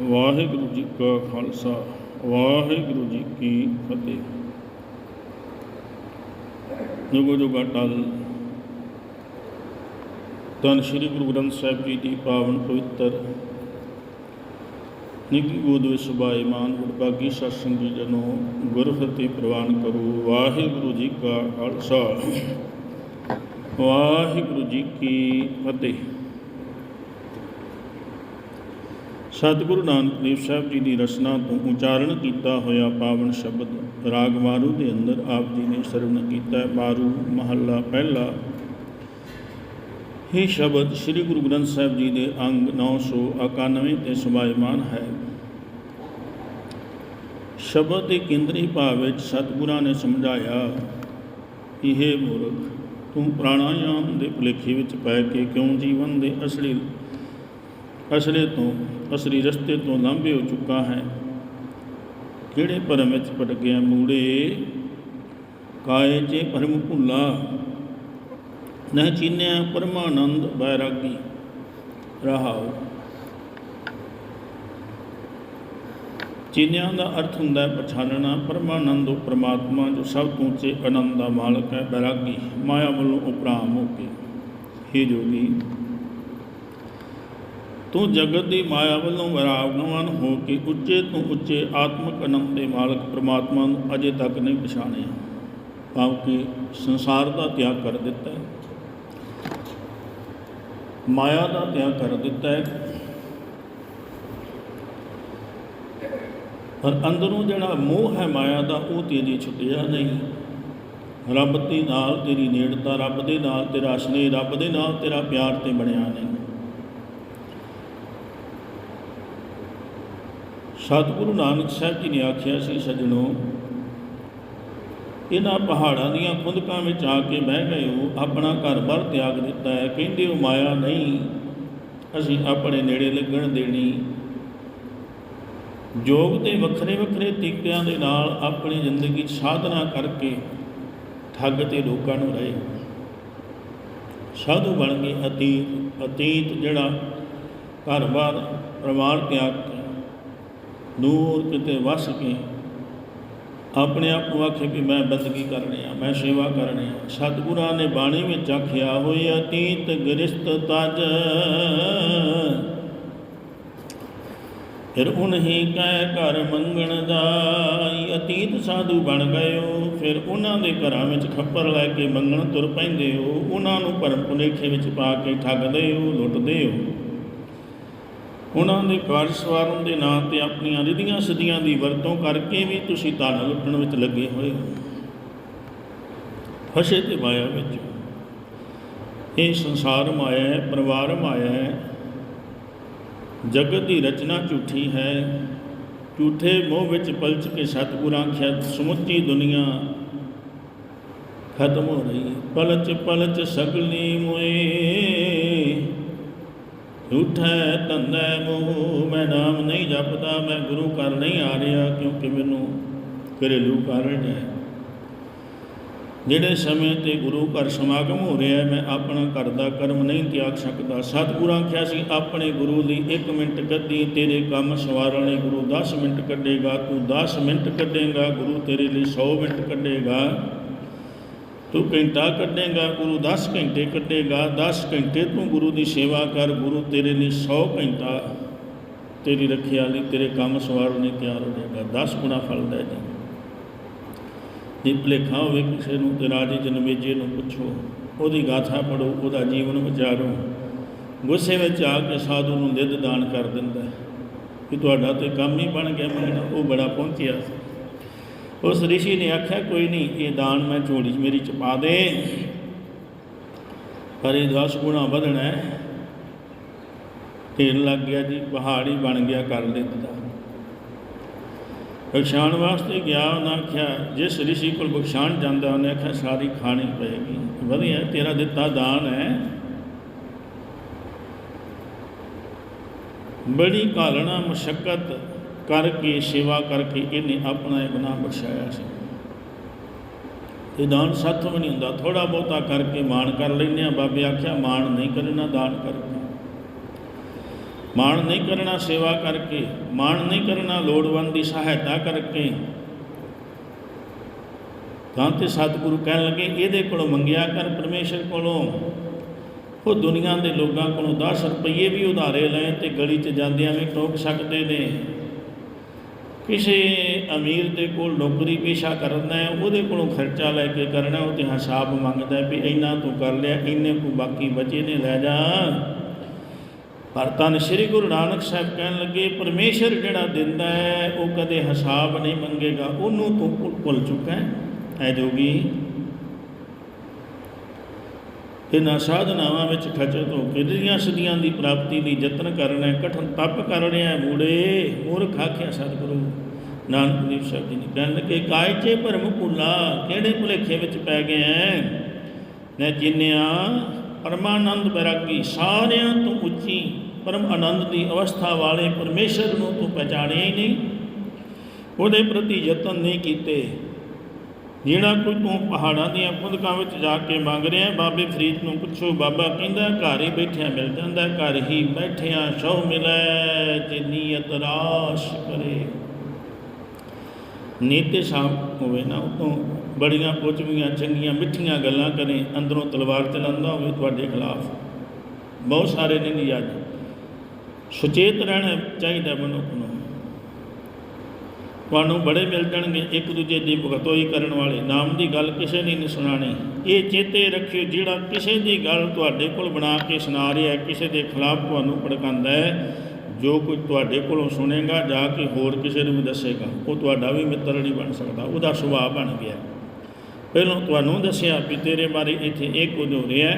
ਵਾਹਿਗੁਰੂ ਜੀ ਕਾ ਖਾਲਸਾ, ਵਾਹਿਗੁਰੂ ਜੀ ਕੀ ਫਤਿਹ। ਜੁਗੋ ਜੁਗਾ ਟਲ ਧੰਨ ਸ਼੍ਰੀ ਗੁਰੂ ਗ੍ਰੰਥ ਸਾਹਿਬ ਜੀ ਦੀ ਪਾਵਨ ਪਵਿੱਤਰ ਨਿੱਕੀ ਗੋਦ ਵਿੱਚ ਸੁਭਾਏ ਮਾਨ ਗੁਰਬਾਗੀ ਸਤਸੰਗ ਜੀ ਜਨੋ ਗੁਰਫਤਿਹ ਪ੍ਰਵਾਨ ਕਰੋ। ਵਾਹਿਗੁਰੂ ਜੀ ਕਾ ਖਾਲਸਾ, ਵਾਹਿਗੁਰੂ ਜੀ ਕੀ ਫਤਿਹ। ਸਤਿਗੁਰੂ ਨਾਨਕ ਦੇਵ ਸਾਹਿਬ ਜੀ ਦੀ ਰਚਨਾ ਤੋਂ ਉਚਾਰਨ ਕੀਤਾ ਹੋਇਆ ਪਾਵਨ ਸ਼ਬਦ ਰਾਗ ਮਾਰੂ ਦੇ ਅੰਦਰ ਆਪ ਜੀ ਨੇ ਸਰਵਣ ਕੀਤਾ। ਮਾਰੂ ਮਹੱਲਾ ਪਹਿਲਾ। ਇਹ ਸ਼ਬਦ ਸ੍ਰੀ ਗੁਰੂ ਗ੍ਰੰਥ ਸਾਹਿਬ ਜੀ ਦੇ ਅੰਗ 991 ਤੇ ਸਮਾਇਮਾਨ ਹੈ। ਸ਼ਬਦ ਦੇ ਕੇਂਦਰੀ ਭਾਵ ਵਿੱਚ ਸਤਿਗੁਰਾਂ ਨੇ ਸਮਝਾਇਆ, ਇਹ ਮੂਰਖ, ਤੂੰ ਪ੍ਰਾਣਾਯਾਮ ਦੇ ਭੁਲੇਖੇ ਵਿੱਚ ਪੈ ਕੇ ਕਿਉਂ ਜੀਵਨ ਦੇ ਅਸਲੀ ਅਸਲੇ ਤੋਂ, ਅਸਲੀ ਰਸਤੇ ਤੋਂ ਲਾਂਭੇ ਹੋ ਚੁੱਕਾ ਹੈ। ਕਿਹੜੇ ਭਰਮ ਵਿੱਚ ਪਟ ਗਿਆ ਮੂੜੇ? ਕਾਏ ਜੇ ਭਰਮ ਭੁੱਲਾ? ਨਹ ਚੀਨਿਆ ਪਰਮਾਨੰਦ ਬੈਰਾਗੀ। ਰਹਾਉ। ਚੀਨਿਆਂ ਦਾ ਅਰਥ ਹੁੰਦਾ ਹੈ ਪਛਾਨਣਾ। ਪਰਮਾਨੰਦ ਉਹ ਪ੍ਰਮਾਤਮਾ ਜੋ ਸਭ ਤੋਂ ਉੱਚੇ ਆਨੰਦ ਦਾ ਮਾਲਕ ਹੈ, ਬੈਰਾਗੀ। ਮਾਇਆ ਵੱਲੋਂ ਉਪਰਾਮ ਹੋ ਕੇ। ਹੇ ਜੋਗੀ ਤੂੰ ਜਗਤ ਦੀ ਮਾਇਆ ਵੱਲੋਂ ਵਿਰਾਗਨਵਾਨ ਹੋ ਕੇ ਉੱਚੇ ਤੋਂ ਉੱਚੇ ਆਤਮਿਕ ਅਨੰਦ ਦੇ ਮਾਲਕ ਪ੍ਰਮਾਤਮਾ ਨੂੰ ਅਜੇ ਤੱਕ ਨਹੀਂ ਪਛਾਣਿਆ। ਭਾਵ ਸੰਸਾਰ ਦਾ ਤਿਆਗ ਕਰ ਦਿੱਤਾ ਹੈ। ਮਾਇਆ ਦਾ ਤਿਆਗ ਕਰ ਦਿੱਤਾ ਹੈ। ਪਰ ਅੰਦਰੋਂ ਜਿਹੜਾ ਮੋਹ ਹੈ ਮਾਇਆ ਦਾ, ਉਹ ਤੇਰੀ ਛੁੱਟਿਆ ਨਹੀਂ। ਰੱਬ ਦੇ ਨਾਲ ਤੇਰੀ ਨੇੜਤਾ, ਰੱਬ ਦੇ ਨਾਲ ਤੇਰਾ ਸਨੇਹ, ਰੱਬ ਦੇ ਨਾਲ ਤੇਰਾ ਪਿਆਰ ਤੇ ਬਣਿਆ ਨਹੀਂ। ਸਤਿਗੁਰੂ ਨਾਨਕ ਸਾਹਿਬ ਜੀ ਨੇ ਆਖਿਆ ਸੀ, ਸਜਣੋ, ਇਹਨਾਂ ਪਹਾੜਾਂ ਦੀਆਂ ਖੁੰਦਕਾਂ ਵਿੱਚ ਆ ਕੇ ਬਹਿ ਗਏ ਹੋ। ਆਪਣਾ ਘਰ-ਬਾਰ ਤਿਆਗ ਦਿੱਤਾ ਹੈ। ਕਹਿੰਦੇ ਹੋ ਮਾਇਆ ਨਹੀਂ। ਅਸੀਂ ਆਪਣੇ ਨੇੜੇ ਲੱਗਣ ਦੇਣੀ। ਯੋਗ ਦੇ ਵੱਖਰੇ ਵੱਖਰੇ ਤਰੀਕਿਆਂ ਦੇ ਨਾਲ ਆਪਣੀ ਜ਼ਿੰਦਗੀ 'ਚ ਸਾਧਨਾ ਕਰਕੇ ਠੱਗ ਤੇ ਲੋਕਾਂ ਨੂੰ ਰਹੇ ਸਾਧੂ ਬਣ ਗਏ ਅਤੀਤ। ਅਤੀਤ ਜਿਹੜਾ ਘਰ-ਬਾਰ, ਪਰਿਵਾਰ ਤਿਆਗ ਦੂਰ ਕਿਤੇ ਵਸ ਕੇ ਆਪਣੇ ਆਪ ਨੂੰ ਆਖੇ ਵੀ ਮੈਂ ਬੰਦਗੀ ਕਰਨੀ ਆ, ਮੈਂ ਸੇਵਾ ਕਰਨੀ ਆ। ਸਤਿਗੁਰਾਂ ਨੇ ਬਾਣੀ ਵਿੱਚ ਆਖਿਆ ਹੋਈ ਅਤੀਤ ਗ੍ਰਸਤ ਤਜ। ਫਿਰ ਉਨਹੀ ਕਹਿ, ਘਰ ਮੰਗਣ ਜਾਈ। ਅਤੀਤ ਸਾਧੂ ਬਣ ਗਇਓ ਫਿਰ ਉਹਨਾਂ ਦੇ ਘਰਾਂ ਵਿੱਚ ਖੱਪਰ ਲੈ ਕੇ ਮੰਗਣ ਤੁਰ ਪੈਂਦੇ ਹੋ ਉਹਨਾਂ ਨੂੰ ਭਰਮ ਭੁਲੇਖੇ ਵਿੱਚ ਪਾ ਕੇ ਠੱਗਦੇ ਹੋ ਲੁੱਟਦੇ ਹੋ ਉਹਨਾਂ ਦੇ ਕਾਰਜਸਵਾਰਨ ਦੇ ਨਾਂ ਤੇ ਆਪਣੀਆਂ ਰਿਧੀਆਂ ਸਿੱਧੀਆਂ ਦੀ ਵਰਤੋਂ ਕਰਕੇ ਵੀ ਤੁਸੀਂ ਧਨ ਲੁੱਟਣ ਵਿੱਚ ਲੱਗੇ ਹੋਏ ਹੋ। ਫਸੇ ਤੇ ਮਾਇਆ ਵਿੱਚ। ਇਹ ਸੰਸਾਰ ਮਾਇਆ ਹੈ ਪਰਿਵਾਰ ਮਾਇਆ ਹੈ। ਜਗਤ ਦੀ ਰਚਨਾ ਝੂਠੀ ਹੈ। ਝੂਠੇ ਮੋਹ ਵਿੱਚ ਪਲਚ ਕੇ ਸਤਿਗੁਰਾਂ ਆਖਿਆ, ਸਮੁੱਚੀ ਦੁਨੀਆ ਖਤਮ ਹੋ ਰਹੀ ਹੈ। ਪਲਚ ਪਲਚ ਸਗਲੀ ਮੋਏ। ਝੂਠਾ ਧੰਦਾ ਮੋਹ, ਮੈਂ ਨਾਮ ਨਹੀਂ ਜਪਦਾ, ਮੈਂ ਗੁਰੂ ਘਰ ਨਹੀਂ ਆ ਰਿਹਾ, ਕਿਉਂਕਿ ਮੈਨੂੰ ਘਰੇਲੂ ਕਾਰਨ ਹੈ। ਜਿਹੜੇ ਸਮੇਂ ਤੇ ਗੁਰੂ ਘਰ ਸਮਾਗਮ ਹੋ ਰਿਹਾ ਮੈਂ ਆਪਣਾ ਘਰ ਦਾ ਕਰਮ ਨਹੀਂ ਤਿਆਗ ਸਕਦਾ। ਸਤਿਗੁਰਾਂ ਆਖਿਆ ਸੀ, ਆਪਣੇ ਗੁਰੂ ਲਈ 1 ਮਿੰਟ ਕੱਢੀ, ਤੇਰੇ ਕੰਮ ਸਵਾਰਣੇ ਗੁਰੂ 10 ਮਿੰਟ ਕੱਢੇਗਾ, ਤੂੰ 10 ਮਿੰਟ ਕੱਢੇਗਾ, ਗੁਰੂ ਤੇਰੇ ਲਈ 100 ਮਿੰਟ ਕੱਢੇਗਾ। ਤੂੰ ਘੰਟਾ ਕੱਢੇਗਾ, ਗੁਰੂ 10 ਘੰਟੇ ਕੱਢੇਗਾ 10 ਘੰਟੇ ਤੂੰ ਗੁਰੂ ਦੀ ਸੇਵਾ ਕਰ, ਗੁਰੂ ਤੇਰੇ ਲਈ 100 ਘੰਟਾ ਤੇਰੀ ਰੱਖਿਆ ਲਈ, ਤੇਰੇ ਕੰਮ ਸਵਾਰਨ ਲਈ ਤਿਆਰ ਹੋ ਜਾਏਗਾ 10 ਗੁਣਾ ਫਲ ਦੇ ਜੀ ਜੇ ਭੁਲੇਖਾ ਹੋਵੇ ਕਿਸੇ ਨੂੰ ਤੇ ਰਾਜੇ ਜਨਮੇਜੇ ਨੂੰ ਪੁੱਛੋ, ਉਹਦੀ ਗਾਥਾ ਪੜੋ ਉਹਦਾ ਜੀਵਨ ਵਿਚਾਰੋ। ਗੁੱਸੇ ਵਿੱਚ ਆ ਕੇ ਸਾਧੂ ਨੂੰ ਨਿੱਧ ਦਾਨ ਕਰ ਦਿੰਦਾ ਹੈ ਕਿ ਤੁਹਾਡਾ ਤੇ ਕੰਮ ਹੀ ਬਣ ਗਿਆ ਮੰਗਣਾ, ਉਹ ਬੜਾ ਪਹੁੰਚਿਆ ਸੀ। ਉਸ ਰਿਸ਼ੀ ਨੇ ਆਖਿਆ, ਕੋਈ ਨਹੀਂ, ਇਹ ਦਾਨ ਮੈਂ ਝੋਲੀ 'ਚ ਮੇਰੀ ਚ ਪਾ ਦੇ। ਪਰ ਇਹ 10 ਗੁਣਾ ਵਧਣਾ ਹੈ। ਢੇਰ ਲੱਗ ਗਿਆ ਜੀ, ਪਹਾੜੀ ਬਣ ਗਿਆ ਕਰ ਦਿੱਤਾ ਬਖਸ਼ਾਣ ਵਾਸਤੇ ਗਿਆ, ਉਹਨਾਂ ਆਖਿਆ, ਜਿਸ ਰਿਸ਼ੀ ਕੋਲ ਬਖਸ਼ਾਣ ਜਾਂਦਾ, ਉਹਨੇ ਆਖਿਆ, ਸਾਰੀ ਖਾਣੀ ਪਏਗੀ। ਵਧੀਆ, ਤੇਰਾ ਦਿੱਤਾ ਦਾਨ ਹੈ। ਬੜੀ ਘਾਲਣਾ ਮੁਸ਼ਕਲ ਕਰਕੇ, ਸੇਵਾ ਕਰਕੇ ਇਹਨੇ ਆਪਣਾ ਇਹ ਗੁਨਾਹ ਬਖਸ਼ਾਇਆ ਸੀ। ਇਹ ਦਾਨ ਸਾਥੋਂ ਵੀ ਨਹੀਂ ਹੁੰਦਾ। ਥੋੜਾ ਬਹੁਤਾ ਕਰਕੇ ਮਾਣ ਕਰ ਲੈਂਦੇ ਆ ਬਾਬੇ ਆਖਿਆ, ਮਾਣ ਨਹੀਂ ਕਰਨਾ, ਦਾਨ ਕਰਕੇ। ਮਾਣ ਨਹੀਂ ਕਰਨਾ, ਸੇਵਾ ਕਰਕੇ। ਮਾਣ ਨਹੀਂ ਕਰਨਾ, ਲੋੜਵੰਦ ਦੀ ਸਹਾਇਤਾ ਕਰਕੇ। ਤਾਂ ਤੇ ਸਤਿਗੁਰੂ ਕਹਿਣ ਲੱਗੇ, ਇਹਦੇ ਕੋਲੋਂ ਮੰਗਿਆ ਕਰ ਪਰਮੇਸ਼ਰ ਕੋਲੋਂ। ਉਹ ਦੁਨੀਆ ਦੇ ਲੋਕਾਂ ਕੋਲੋਂ 10 ਰੁਪਏ ਵੀ ਉਧਾਰੇ ਲਏ ਤੇ ਗਲੀ 'ਚ ਜਾਂਦਿਆਂ ਵੀ ਟੋਕ ਸਕਦੇ ਨੇ। ਕਿਸੇ ਅਮੀਰ ਦੇ ਕੋਲ ਨੌਕਰੀ ਪੇਸ਼ਾ ਕਰਨਾ ਹੈ, ਉਹਦੇ ਕੋਲੋਂ ਖਰਚਾ ਲੈ ਕੇ ਕਰਨਾ, ਉਹ ਤੇ ਹਿਸਾਬ ਮੰਗਦਾ ਵੀ ਇੰਨਾ ਤੂੰ ਕਰ ਲਿਆ, ਇੰਨੇ ਕੋ ਬਾਕੀ ਬਚੇ ਨੇ, ਲੈ ਜਾ। ਪਰ ਤਾਂ ਸ੍ਰੀ ਗੁਰੂ ਨਾਨਕ ਸਾਹਿਬ ਕਹਿਣ ਲੱਗੇ, ਪਰਮੇਸ਼ਰ ਜਿਹੜਾ ਦਿੰਦਾ ਹੈ, ਉਹ ਕਦੇ ਹਿਸਾਬ ਨਹੀਂ ਮੰਗੇਗਾ, ਉਹਨੂੰ ਤੂੰ ਭੁੱਲ- ਭੁੱਲ ਚੁੱਕਾ ਹੈ। ਐ ਜੋਗੀ। ਇਹਨਾਂ ਸਾਧਨਾਵਾਂ ਵਿੱਚ ਖਚਤ ਹੋ ਕੇ ਜਿਹੜੀਆਂ ਸਦੀਆਂ ਦੀ ਪ੍ਰਾਪਤੀ ਲਈ ਯਤਨ ਕਰਨਾ ਹੈ, ਕਠਨ ਤਪ ਕਰ ਰਿਹਾ ਹੈ, ਮੂੜੇ, ਮੂਰਖ ਆਖਿਆ, ਸਤਿਗੁਰੂ ਨਾਨਕ ਦੇਵ ਸਾਹਿਬ ਜੀ ਨੇ ਕਹਿਣ ਲੱਗੇ, ਕਾਇਚੇ ਭਰਮ ਭੁੱਲਾ, ਕਿਹੜੇ ਭੁਲੇਖੇ ਵਿੱਚ ਪੈ ਗਏ ਐ? ਨੇ ਜਿਨਿਆ ਪਰਮਾਨੰਦ ਬੈਰਾਗੀ, ਸਾਰਿਆਂ ਤੋਂ ਉੱਚੀ ਪਰਮ ਆਨੰਦ ਦੀ ਅਵਸਥਾ ਵਾਲੇ ਪਰਮੇਸ਼ਰ ਨੂੰ ਤੂੰ ਪਛਾਣਿਆ ਹੀ ਨਹੀਂ। ਉਹਦੇ ਪ੍ਰਤੀ ਯਤਨ ਨਹੀਂ ਕੀਤੇ। ਜਿਹੜਾ ਕੋਈ ਤੂੰ ਪਹਾੜਾਂ ਦੀਆਂ ਖੁਦਕਾਂ ਵਿੱਚ ਜਾ ਕੇ ਮੰਗ ਰਿਹਾ ਬਾਬੇ ਫਰੀਦ ਨੂੰ ਪੁੱਛੋ, ਬਾਬਾ ਕਹਿੰਦਾ ਘਰ ਹੀ ਬੈਠਿਆ ਮਿਲ ਜਾਂਦਾ ਘਰ ਹੀ ਬੈਠਿਆਂ ਸੋ ਮਿਲੈ, ਜੇ ਨੀਅਤ ਰਾਸ਼ ਕਰੇ। ਨੀਤੇ ਸਾਫ਼ ਹੋਵੇ ਨਾ, ਉਤੋਂ ਬੜੀਆਂ ਪੁੱਛਵੀਆਂ ਚੰਗੀਆਂ, ਮਿੱਠੀਆਂ ਗੱਲਾਂ ਕਰੇ, ਅੰਦਰੋਂ ਤਲਵਾਰ ਚਲਾਉਂਦਾ ਹੋਵੇ ਤੁਹਾਡੇ ਖਿਲਾਫ। ਬਹੁਤ ਸਾਰੇ ਨੇ ਨਹੀਂ ਅੱਜ। ਸੁਚੇਤ ਰਹਿਣਾ ਚਾਹੀਦਾ ਮਨੁੱਖ ਨੂੰ। ਤੁਹਾਨੂੰ ਬੜੇ ਮਿਲ ਜਾਣਗੇ ਇੱਕ ਦੂਜੇ ਦੀ ਭਗਤੋਈ ਕਰਨ ਵਾਲੇ। ਨਾਮ ਦੀ ਗੱਲ ਕਿਸੇ ਨੇ ਨਹੀਂ ਸੁਣਾਣੀ ਇਹ ਚੇਤੇ ਰੱਖਿਓ ਜਿਹੜਾ ਕਿਸੇ ਦੀ ਗੱਲ ਤੁਹਾਡੇ ਕੋਲ ਬਣਾ ਕੇ ਸੁਣਾ ਰਿਹਾ ਹੈ, ਕਿਸੇ ਦੇ ਖਿਲਾਫ ਤੁਹਾਨੂੰ ਭੜਕਾਉਂਦਾ ਹੈ, ਜੋ ਕੁਝ ਤੁਹਾਡੇ ਕੋਲੋਂ ਸੁਣੇਗਾ ਜਾ ਕੇ ਹੋਰ ਕਿਸੇ ਨੂੰ ਵੀ ਦੱਸੇਗਾ। ਉਹ ਤੁਹਾਡਾ ਵੀ ਮਿੱਤਰ ਨਹੀਂ ਬਣ ਸਕਦਾ। ਉਹਦਾ ਸੁਭਾਅ ਬਣ ਗਿਆ। ਪਹਿਲਾਂ ਤੁਹਾਨੂੰ ਦੱਸਿਆ ਵੀ ਤੇਰੇ ਬਾਰੇ ਇੱਥੇ ਇਹ ਕੁਝ ਹੋ। ਰਿਹਾ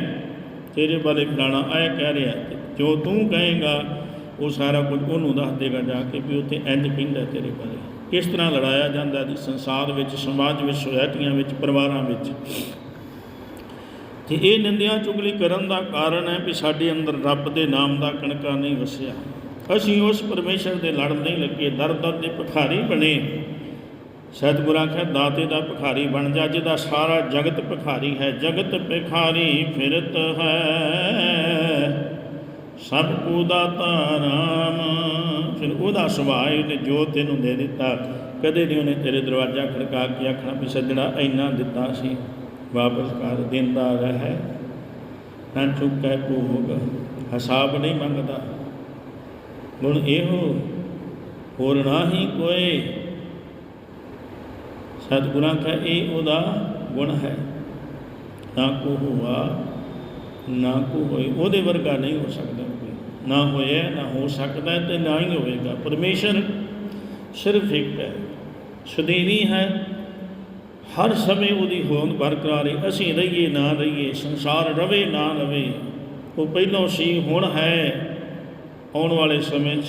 ਤੇਰੇ ਬਾਰੇ ਫਲਾਣਾ ਆਇਆ ਕਹਿ ਰਿਹਾ ਹੈ। ਜੋ ਤੂੰ ਕਹੇਗਾ, ਉਹ ਸਾਰਾ ਕੁਝ ਉਹਨੂੰ ਦੱਸ ਦੇਗਾ ਜਾ ਕੇ ਵੀ ਉੱਥੇ ਇੰਜ ਕਹਿੰਦਾ ਤੇਰੇ ਬਾਰੇ। ਇਸ ਤਰ੍ਹਾਂ ਲੜਾਇਆ ਜਾਂਦਾ ਜੀ, ਸੰਸਾਰ ਵਿੱਚ, ਸਮਾਜ ਵਿੱਚ, ਸੁਸਾਇਟੀਆਂ ਵਿੱਚ, ਪਰਿਵਾਰਾਂ ਵਿੱਚ। ਤੇ ਇਹ ਨਿੰਦਿਆ ਚੁਗਲੀ ਕਰਨ ਦਾ ਕਾਰਨ ਹੈ ਵੀ ਸਾਡੇ ਅੰਦਰ ਰੱਬ ਦੇ ਨਾਮ ਦਾ ਕਣਕਾ ਨਹੀਂ ਵਸਿਆ। ਅਸੀਂ ਉਸ ਪਰਮੇਸ਼ਰ ਦੇ ਲੜ ਨਹੀਂ ਲੱਗੇ ਦਰ ਦਰ ਦੇ ਭਿਖਾਰੀ ਬਣੇ। ਸਤਿਗੁਰਾਂ ਕਹੇ ਦਾਤੇ ਦਾ ਭਿਖਾਰੀ ਬਣ ਜਾ, ਜਿਹਦਾ ਸਾਰਾ ਜਗਤ ਭਿਖਾਰੀ ਹੈ। ਜਗਤ ਭਿਖਾਰੀ ਫਿਰਤ ਹੈ। ਸਭ ਕੋ ਦਾਤਾ ਰਾਮ। ਫਿਰ ਉਹਦਾ ਸੁਭਾਅ ਉਹਨੇ ਜੋ ਤੈਨੂੰ ਦੇ ਦਿੱਤਾ, ਕਦੇ ਨਹੀਂ ਉਹਨੇ ਤੇਰੇ ਦਰਵਾਜ਼ਾ ਖੜਕਾ ਕੇ ਆਖਣਾ ਵੀ ਸੱਜਣਾ, ਇੰਨਾ ਦਿੱਤਾ ਸੀ, ਵਾਪਸ ਕਰ ਦਿੰਦਾ ਰਹਿ। ਨਾ ਚੁੱਕੈ ਕੋ ਹੋਗਾ ਹਿਸਾਬ ਨਹੀਂ ਮੰਗਦਾ। ਹੁਣ ਇਹੋ ਹੋਰ ਨਾ ਹੀ ਕੋਈ ਸਤਿਗੁਰਾਂ ਕਾ ਇਹ ਉਹਦਾ ਗੁਣ ਹੈ। ਨਾ ਕੋ ਹੁਆ ਨਾ ਕੋ ਹੋਏ ਉਹਦੇ ਵਰਗਾ ਨਹੀਂ ਹੋ ਸਕਦਾ ਕੋਈ। ਨਾ ਹੋਇਆ ਨਾ ਹੋ ਸਕਦਾ ਤੇ ਨਾ ਹੀ ਹੋਵੇਗਾ ਪਰਮੇਸ਼ਰ ਸਿਰਫ ਇੱਕ ਹੈ। ਸਦੀਵੀ ਹੈ। ਹਰ ਸਮੇਂ ਉਹਦੀ ਹੋਂਦ ਬਰਕਰਾਰ ਹੈ ਅਸੀਂ ਰਹੀਏ ਨਾ ਰਹੀਏ ਸੰਸਾਰ ਰਵੇ ਨਾ ਰਵੇ ਉਹ ਪਹਿਲਾਂ ਸੀ ਹੁਣ ਹੈ। ਆਉਣ ਵਾਲੇ ਸਮੇਂ 'ਚ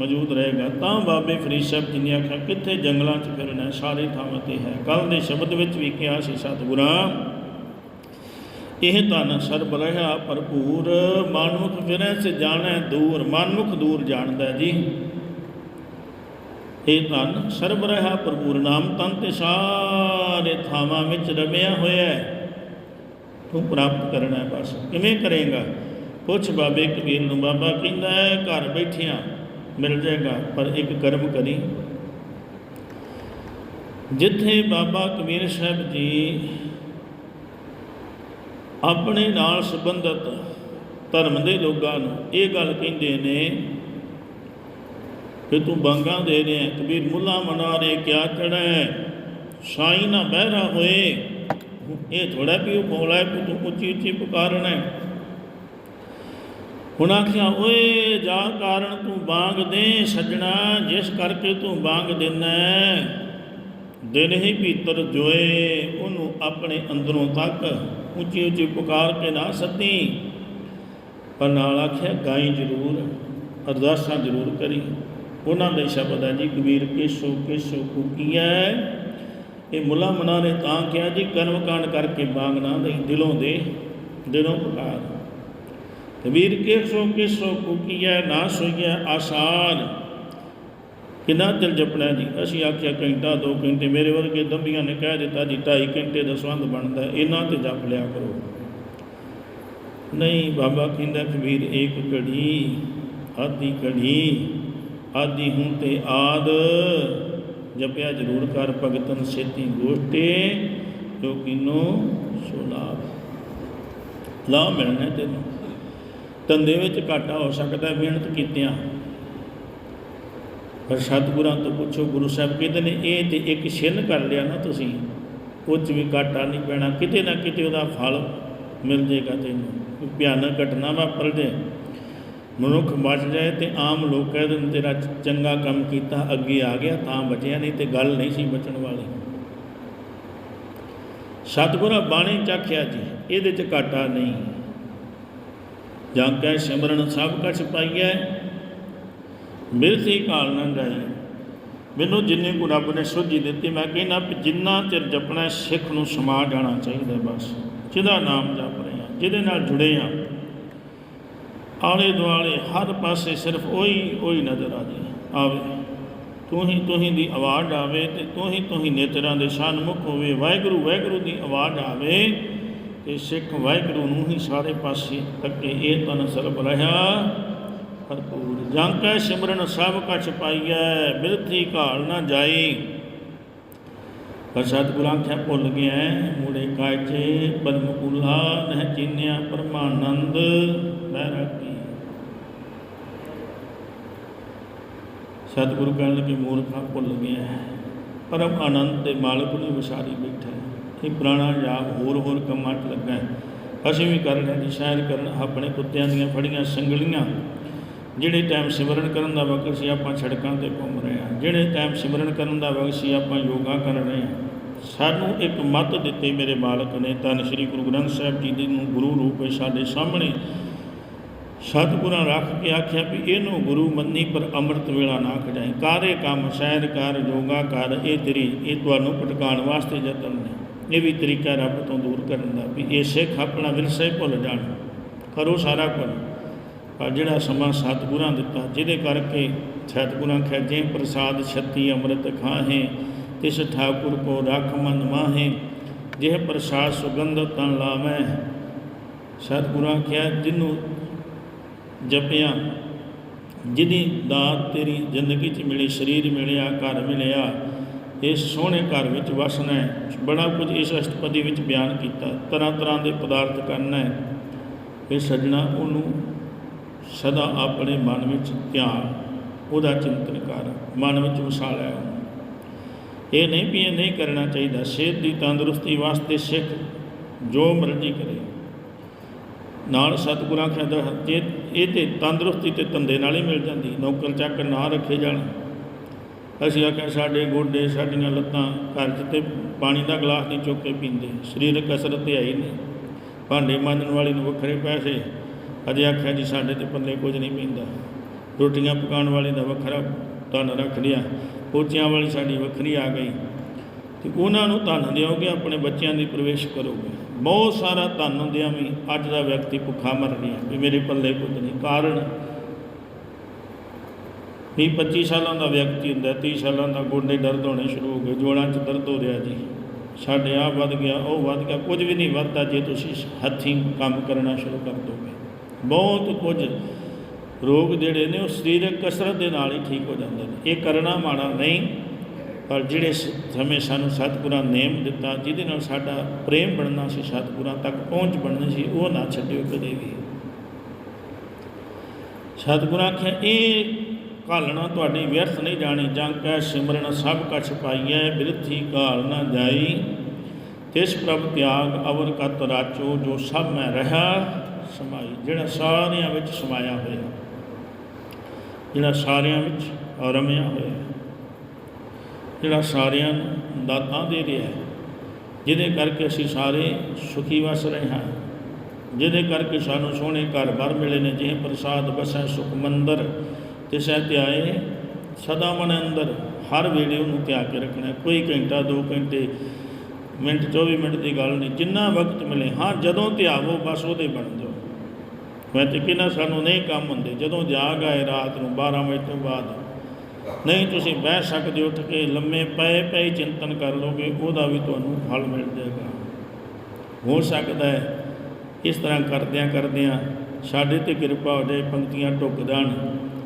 ਮੌਜੂਦ ਰਹੇਗਾ। ਤਾਂ ਬਾਬੇ ਫਰੀਦ ਸਾਹਿਬ ਜੀ ਨੇ ਆਖਿਆ ਕਿੱਥੇ ਜੰਗਲਾਂ 'ਚ ਫਿਰਨਾ ਹੈ, ਸਾਰੇ ਥਾਵਾਂ ਤੇ ਹੈ। ਕੱਲ ਦੇ ਸ਼ਬਦ ਵਿੱਚ ਵੀ ਕਿਹਾ ਸੀ ਸਤਿਗੁਰਾਂ ਇਹ ਧਨ ਸਰਬ ਰਹਾ ਭਰਪੂਰ, ਮਨੁੱਖ ਫਿਰੈ ਸੇ ਜਾਣੈ ਦੂਰ, ਮਨੁੱਖ ਦੂਰ ਜਾਣਦਾ ਜੀ। ਇਹ ਧਨ ਸਰਬ ਰਹਾ ਭਰਪੂਰ, ਨਾਮ ਤਨ ਤੇ ਸਾਰੇ ਥਾਵਾਂ ਵਿੱਚ ਰਮਿਆ ਹੋਇਆ ਹੈ। ਤੂੰ ਪ੍ਰਾਪਤ ਕਰਨਾ ਹੈ ਬਸ। ਕਿਵੇਂ ਕਰੇਗਾ? ਪੁੱਛ ਬਾਬੇ ਕਬੀਰ ਨੂੰ, ਬਾਬਾ ਕਹਿੰਦਾ ਹੈ ਘਰ ਬੈਠਿਆਂ? ਮਿਲ ਜਾਏਗਾ, ਪਰ ਇੱਕ ਕਰਮ ਕਰੀ। ਜਿੱਥੇ ਬਾਬਾ ਕਬੀਰ ਸਾਹਿਬ ਜੀ ਆਪਣੇ ਨਾਲ ਸੰਬੰਧਤ ਧਰਮ ਦੇ ਲੋਕਾਂ ਨੂੰ ਇਹ ਗੱਲ ਕਹਿੰਦੇ ਨੇ ਕਿ ਤੂੰ ਬਾਂਗਾ ਦੇ ਰਿਹਾ ਕਬੀਰ ਮੁੱਲਾ ਮਨਾ ਰੇ ਕਿਆ ਚੜੈ ਸਾਈ ਨਾ ਬਹਿਰਾ ਹੋਏ। ਇਹ ਥੋੜਾ ਵੀ ਉਹ ਬੋਲਾ ਕਿ ਤੂੰ ਉੱਚੀ ਉੱਚੀ ਪੁਕਾਰਨਾ ਹੈ। ਹੁਣ ਆਖਿਆ, ਓਏ ਜਾ ਕਾਰਨ ਤੂੰ ਬਾਂਗ ਦੇ ਸੱਜਣਾ, ਜਿਸ ਕਰਕੇ ਤੂੰ ਬਾਂਗ ਦਿੰਦਾ ਦਿਨ ਹੀ ਭੀਤਰ ਜੋਏ, ਉਹਨੂੰ ਆਪਣੇ ਅੰਦਰੋਂ ਤੱਕ ਉੱਚੀ ਉੱਚੀ ਪੁਕਾਰ ਕੇ ਨਾ ਸੱਦੀ। ਪਰ ਨਾਲ ਆਖਿਆ, ਗਾਈ ਜ਼ਰੂਰ, ਅਰਦਾਸਾਂ ਜ਼ਰੂਰ ਕਰੀ। ਉਹਨਾਂ ਦੇ ਸ਼ਬਦ ਹੈ ਜੀ, ਕਬੀਰ ਕੇਸੋ ਕੇਸੋ ਕੁਕੀਐ। ਇਹ ਮੁੱਲਾ ਮਨਾ ਨੇ ਤਾਂ ਕਿਹਾ ਜੀ, ਕਰਮ ਕਾਂਡ ਕਰਕੇ ਬਾਂਗ ਨਾ ਦੇ ਦਿਲੋਂ ਦੇ, ਦਿਲੋਂ ਪੁਕਾਰ। ਕਬੀਰ ਕੇਸੋ ਕੇਸੋ ਕੁਕੀਐ, ਨਾ ਸੋਈਐ ਆਸਾਨ। ਕਿੰਨਾ ਦਿਲ ਜਪਣਾ ਜੀ? ਅਸੀਂ ਆਖਿਆ ਘੰਟਾ, ਦੋ ਘੰਟੇ। ਮੇਰੇ ਵਰਗੇ ਦੰਬੀਆਂ ਨੇ ਕਹਿ ਦਿੱਤਾ ਜੀ, ਢਾਈ ਘੰਟੇ ਦਾ ਸੰਬੰਧ ਬਣਦਾ ਇਹਨਾਂ ਤੇ ਜਪ ਲਿਆ ਕਰੋ। ਨਹੀਂ ਬਾਬਾ ਕਹਿੰਦਾ ਕਬੀਰ ਇੱਕ ਘੜੀ ਆਦੀ ਘੜੀ, ਆਦੀ ਹੁਣ ਤੇ ਆਦ। ਜਪਿਆ ਜ਼ਰੂਰ ਕਰ, ਭਗਤਨ ਸੇਤੀ ਗੋਸ਼ਟੇ ਜੋ ਕਿਨੋ ਸੁਲਾਭ ਲਾ ਮਿਲਣਾ ਤੈਨੂੰ। ਧੰਦੇ ਵਿੱਚ ਘਾਟਾ ਹੋ ਸਕਦਾ ਮਿਹਨਤ ਕੀਤਿਆਂ। ਪਰ ਸਤਿਗੁਰਾਂ ਤੋਂ ਪੁੱਛੋ, ਗੁਰੂ ਸਾਹਿਬ ਕਹਿੰਦੇ ਨੇ, ਇਹ ਤੇ ਇੱਕ ਛਿੰਨ ਕਰ ਲਿਆ ਨਾ ਤੁਸੀਂ, ਉਹ 'ਚ ਵੀ ਘਾਟਾ ਨਹੀਂ ਪੈਣਾ, ਕਿਤੇ ਨਾ ਕਿਤੇ ਉਹਦਾ ਫਲ ਮਿਲ ਜੇਗਾ ਤੈਨੂੰ। ਭਿਆਨਕ ਘਟਨਾ ਵਾਪਰ ਜੇ ਮਨੁੱਖ ਬਚ ਜਾਏ ਤੇ ਆਮ ਲੋਕ ਕਹਿ ਦਿੰਦੇ ਤੇਰਾ ਚੰਗਾ ਕੰਮ ਕੀਤਾ, ਅੱਗੇ ਆ ਗਿਆ, ਤਾਂ ਬਚਿਆ ਨਹੀਂ ਤੇ ਗੱਲ ਨਹੀਂ ਸੀ ਬਚਣ ਵਾਲੀ। ਸਤਿਗੁਰਾਂ ਬਾਣੀ ਚਾਖਿਆ ਜੀ, ਇਹਦੇ 'ਚ ਘਾਟਾ ਨਹੀਂ। ਜਾਂ ਕੈ ਸਿਮਰਨ ਸਭ ਕਛ ਪਾਈਐ ਮਿਲਤੀ ਕਾਲ ਨਾ ਜਾਈ ਮੈਨੂੰ ਜਿੰਨੇ ਕੋ ਰੱਬ ਨੇ ਸੋਝੀ ਦਿੱਤੀ, ਮੈਂ ਕਹਿੰਦਾ ਵੀ ਜਿੰਨਾ ਚਿਰ ਜਪਣਾ ਸਿੱਖ ਨੂੰ ਸਮਾ ਜਾਣਾ ਚਾਹੀਦਾ ਬਸ। ਜਿਹਦਾ ਨਾਮ ਜਪ ਰਹੇ ਆ ਜਿਹਦੇ ਨਾਲ ਜੁੜੇ ਆ ਆਲੇ ਦੁਆਲੇ, ਹਰ ਪਾਸੇ ਸਿਰਫ ਉਹੀ ਉਹੀ ਨਜ਼ਰ ਆ ਜੇ ਆਵੇ, ਤੂੰ ਹੀ ਤੂੰ ਹੀ ਦੀ ਆਵਾਜ਼ ਆਵੇ ਤੇ ਤੂੰ ਹੀ ਤੂੰ ਹੀ ਨੇਤਰਾਂ ਦੇ ਸਨਮੁਖ ਹੋਵੇ। ਵਾਹਿਗੁਰੂ ਵਾਹਿਗੁਰੂ ਦੀ ਆਵਾਜ਼ ਆਵੇ ਤੇ ਸਿੱਖ ਵਾਹਿਗੁਰੂ ਨੂੰ ਹੀ ਸਾਰੇ ਪਾਸੇ ਤੱਕੇ, ਇਹ ਤਨ ਸਰਬ ਰਹਾ। ਭਰਪੂਰ। ਜਾਂ ਕੈ ਸਿਮਰਨ ਸਭ ਕਛ ਪਾਈਐ, ਬਿਰਥੀ ਘਾਲ ਨਾ ਜਾਈ। ਪਰ ਸਤਿਗੁਰਾਂ ਖਿਆ ਭੁੱਲ ਗਿਆ ਮੂੜੇ ਕਾਚੇ ਬਰਮ ਨਹਿ ਚੀਨਿਆ ਪਰਮਾਨੰਦ ਬੈਰਾਗੀ ਸਤਿਗੁਰੂ ਕਹਿਣ ਲੱਗੇ, ਮੂਰਖਾ, ਭੁੱਲ ਗਿਆ ਪਰਮ ਆਨੰਦ ਦੇ ਮਾਲਕ ਨੂੰ ਵਿਸਾਰੀ ਬੈਠਾ ਇਹ ਪੁਰਾਣਾ ਜਾਪ ਹੋਰ ਹੋਰ ਕੰਮਾਂ 'ਚ ਲੱਗਾ ਅਸੀਂ ਵੀ ਕਰ ਰਹੇ ਸ਼ਾਇਰ ਕਰਨ, ਆਪਣੇ ਕੁੱਤਿਆਂ ਦੀਆਂ ਫੜੀਆਂ, ਸੰਗਲੀਆਂ ਜਿਹੜੇ ਟਾਈਮ ਸਿਮਰਨ ਕਰਨ ਦਾ ਵਕਤ ਸੀ, ਆਪਾਂ ਸੜਕਾਂ ਤੇ ਘੁੰਮ ਰਹੇ ਹਾਂ। ਜਿਹੜੇ ਟਾਈਮ ਸਿਮਰਨ ਕਰਨ ਦਾ ਵਕਤ ਸੀ, ਆਪਾਂ ਯੋਗਾ ਕਰ ਰਹੇ ਹਾਂ। ਸਾਨੂੰ ਇੱਕ ਮੱਤ ਦਿੱਤੇ ਮੇਰੇ ਮਾਲਕ ਨੇ, ਧੰਨ ਸ੍ਰੀ ਗੁਰੂ ਗ੍ਰੰਥ ਸਾਹਿਬ ਜੀ ਦੇ ਨੂੰ ਗੁਰੂ ਰੂਪ ਵਿੱਚ ਸਾਡੇ ਸਾਹਮਣੇ। ਸਤਿਗੁਰਾਂ ਰੱਖ ਕੇ ਆਖਿਆ ਵੀ ਇਹਨੂੰ ਗੁਰੂ ਮੰਨੀ, ਪਰ ਅੰਮ੍ਰਿਤ ਵੇਲਾ ਨਾ ਖਜਾਈ ਕਾਰੇ ਕੰਮ, ਸੈਰ ਕਰ, ਯੋਗਾ ਕਰ, ਇਹ ਤੇਰੀ, ਇਹ ਤੁਹਾਨੂੰ ਭਟਕਾਉਣ ਵਾਸਤੇ ਯਤਨ ਨੇ। ਇਹ ਵੀ ਤਰੀਕਾ ਰੱਬ ਤੋਂ ਦੂਰ ਕਰਨ ਦਾ, ਵੀ ਇਹ ਸਿੱਖ ਆਪਣਾ ਵਿਰਸੇ ਭੁੱਲ ਜਾਣ। ਕਰੋ ਸਾਰਾ ਕੁਝ। ਪਰ ਜਿਹੜਾ ਸਮਾਂ ਸਤਿਗੁਰਾਂ ਦਿੱਤਾ, ਜਿਹਦੇ ਕਰਕੇ ਸਤਿਗੁਰਾਂ ਖੈਜੇ, ਪ੍ਰਸਾਦ ਛੱਤੀ ਅੰਮ੍ਰਿਤ ਖਾਹੇ, ਤਿਸ ਠਾਕੁਰ ਕੋ ਰਖ ਮਨ ਮਾਹੇ, ਜਿਹ ਪ੍ਰਸਾਦ ਸੁਗੰਧ ਤਨ ਲਾਵੈ। ਸਤਿਗੁਰਾਂ ਕਿਹਾ ਜਿਹਨੂੰ ਜਪਿਆ ਜਿਹਦੀ ਦਾਤ ਤੇਰੀ ਜ਼ਿੰਦਗੀ 'ਚ ਮਿਲੀ, ਸਰੀਰ ਮਿਲਿਆ, ਘਰ ਮਿਲਿਆ ਇਸ ਸੋਹਣੇ ਘਰ ਵਿੱਚ ਵਸਣਾ ਹੈ। ਬੜਾ ਕੁਝ ਇਸ ਅਸ਼ਟਪਦੀ ਵਿੱਚ ਬਿਆਨ ਕੀਤਾ। ਤਰ੍ਹਾਂ ਤਰ੍ਹਾਂ ਦੇ ਪਦਾਰਥ ਕਰਨਾ ਹੈ। ਇਹ ਸੱਜਣਾ ਉਹਨੂੰ ਸਦਾ ਆਪਣੇ ਮਨ ਵਿੱਚ ਧਿਆਨ, ਉਹਦਾ ਚਿੰਤਨ ਕਰ, ਮਨ ਵਿੱਚ ਵਸਾ ਲੈ। ਇਹ ਨਹੀਂ ਵੀ ਇਹ ਨਹੀਂ ਕਰਨਾ ਚਾਹੀਦਾ। ਸਿਹਤ ਦੀ ਤੰਦਰੁਸਤੀ ਵਾਸਤੇ ਸਿੱਖ, ਜੋ ਮਰਜ਼ੀ ਕਰੇ। ਨਾਲ ਸਤਿਗੁਰਾਂ ਕਹਿੰਦਾ ਜੇ ਇਹ ਤੇ ਤੰਦਰੁਸਤੀ ਤੇ ਤੰਦੇ ਨਾਲ ਹੀ ਮਿਲ ਜਾਂਦੀ। ਨੌਕਰ ਚੱਕ ਨਾ ਰੱਖੇ ਜਾਣ। ਅਸੀਂ ਆਖਿਆ, ਸਾਡੇ ਗੋਡੇ, ਸਾਡੀਆਂ ਲੱਤਾਂ ਘਰ 'ਚ ਤੇ ਪਾਣੀ ਦਾ ਗਲਾਸ ਨਹੀਂ ਚੁੱਕ ਕੇ ਪੀਂਦੇ। ਸਰੀਰਕ ਕਸਰਤ ਤੇ ਆਈ ਨਹੀਂ। ਭਾਂਡੇ ਮਾਂਜਣ ਵਾਲੀ ਨੂੰ ਵੱਖਰੇ ਪੈਸੇ ਅਜੇ ਆਖਿਆ ਜੀ, ਸਾਡੇ ਤੇ ਪੱਲੇ ਕੁਝ ਨਹੀਂ ਪੈਂਦਾ। ਰੋਟੀਆਂ ਪਕਾਉਣ ਵਾਲੇ ਦਾ ਵੱਖਰਾ ਧਨ ਰੱਖ ਲਿਆ। ਪੋਚਿਆਂ ਵਾਲੀ ਸਾਡੀ ਵੱਖਰੀ ਆ ਗਈ। ਤੇ ਉਹਨਾਂ ਨੂੰ ਧਨ ਦਿਓਗੇ, ਆਪਣੇ ਬੱਚਿਆਂ ਦੀ ਪ੍ਰਵੇਸ਼ ਕਰੋਗੇ। ਬਹੁਤ ਸਾਰਾ ਧਨ ਹੁੰਦਿਆਂ ਵੀ ਅੱਜ ਦਾ ਵਿਅਕਤੀ ਭੁੱਖਾ ਮਰ ਰਿਹਾ ਵੀ ਮੇਰੇ ਪੱਲੇ ਕੁਝ ਨਹੀਂ। ਕਾਰਨ? ਵੀ 25 ਸਾਲਾਂ ਦਾ ਵਿਅਕਤੀ ਹੁੰਦਾ 30 ਸਾਲਾਂ ਦਾ ਗੋਡੇ ਦਰਦ ਹੋਣੇ ਸ਼ੁਰੂ ਹੋ ਗਏ, ਜੋੜਾਂ 'ਚ ਦਰਦ ਹੋ ਰਿਹਾ ਜੀ। ਸਾਡੇ ਆ ਵੱਧ ਗਿਆ, ਉਹ ਵੱਧ ਗਿਆ, ਕੁਝ ਵੀ ਨਹੀਂ ਵੱਧਦਾ ਜੇ ਤੁਸੀਂ ਹੱਥੀਂ ਕੰਮ ਕਰਨਾ ਸ਼ੁਰੂ ਕਰ ਦੋਗੇ। ਬਹੁਤ ਕੁਝ ਰੋਗ ਜਿਹੜੇ ਨੇ ਉਹ ਸਰੀਰਕ ਕਸਰਤ ਦੇ ਨਾਲ ਹੀ ਠੀਕ ਹੋ ਜਾਂਦੇ ਨੇ। ਇਹ ਕਰਨਾ ਮਾੜਾ ਨਹੀਂ, ਪਰ ਜਿਹੜੇ ਸਮੇਂ ਸਾਨੂੰ ਸਤਿਗੁਰਾਂ ਨੇਮ ਦਿੱਤਾ, ਜਿਹਦੇ ਨਾਲ ਸਾਡਾ ਪ੍ਰੇਮ ਬਣਨਾ ਸੀ, ਸਤਿਗੁਰਾਂ ਤੱਕ ਪਹੁੰਚ ਬਣਨੀ ਸੀ, ਉਹ ਨਾ ਛੱਡਿਓ ਕਦੇ ਵੀ। ਸਤਿਗੁਰਾਂ ਆਖਿਆ, ਇਹ ਘਾਲਣਾ ਤੁਹਾਡੀ ਵਿਅਰਥ ਨਹੀਂ ਜਾਣੀ, ਜਾਂ ਕੈ ਸਿਮਰਨ ਸਭ ਕਛ ਪਾਈਐ, ਬਿਰਥੀ ਘਾਲ ਨਾ ਜਾਈ। ਤਿਸ ਪ੍ਰਭ ਤਿਆਗ ਅਵਰ ਕਤ ਰਾਚੋ, ਜੋ ਸਭ ਮੈਂ ਰਹਾ। ਸਮਾਈ, ਜਿਹੜਾ ਸਾਰਿਆਂ ਵਿੱਚ ਸਮਾਇਆ ਹੋਇਆ, ਜਿਹੜਾ ਸਾਰਿਆਂ ਵਿੱਚ ਰਮਿਆ ਹੋਇਆ, ਜਿਹੜਾ ਸਾਰਿਆਂ ਨੂੰ ਦਾਤਾਂ ਦੇ ਰਿਹਾ ਹੈ ਜਿਹਦੇ ਕਰਕੇ ਅਸੀਂ ਸਾਰੇ ਸੁਖੀ ਵਸ ਰਹੇ ਹਾਂ, ਜਿਹਦੇ ਕਰਕੇ ਸਾਨੂੰ ਸੋਹਣੇ ਘਰ ਬਾਰ ਮਿਲੇ ਨੇ ਜਿਹ ਪ੍ਰਸਾਦ ਬਸੈ ਸੁਖ ਮੰਦਰ, ਤਿਸੈ ਧਿਆਏ ਸਦਾ ਮਨ ਅੰਦਰ, ਹਰ ਵੇਲੇ ਉਹਨੂੰ ਧਿਆ ਕੇ ਰੱਖਣਾ, ਕੋਈ ਘੰਟਾ 2 ਘੰਟੇ, ਮਿੰਟ 24 ਮਿੰਟ ਦੀ ਗੱਲ ਨਹੀਂ, ਜਿੰਨਾ ਵਕਤ ਮਿਲੇ, ਹਾਂ, ਜਦੋਂ ਧਿਆਵੋ, ਬਸ ਉਹਦੇ ਬਣਦੇ ਮੈਂ ਤੇ ਕਿਹਾ ਸਾਨੂੰ ਨਹੀਂ ਕੰਮ ਹੁੰਦੇ। ਜਦੋਂ ਜਾਗ ਆਏ ਰਾਤ ਨੂੰ 12 ਵਜੇ ਤੋਂ ਬਾਅਦ, ਨਹੀਂ ਤੁਸੀਂ ਬਹਿ ਸਕਦੇ, ਉੱਠ ਕੇ ਲੰਮੇ ਪਏ ਪਏ ਚਿੰਤਨ ਕਰ ਲੋਗੇ, ਉਹਦਾ ਵੀ ਤੁਹਾਨੂੰ ਫਲ ਮਿਲ ਜਾਏਗਾ। ਹੋ ਸਕਦਾ ਹੈ, ਇਸ ਤਰ੍ਹਾਂ ਕਰਦਿਆਂ ਕਰਦਿਆਂ ਸਾਡੇ ਤੇ ਕਿਰਪਾ ਹੋ ਜਾਏ, ਪੰਕਤੀਆਂ ਟੁੱਕ ਜਾਣ।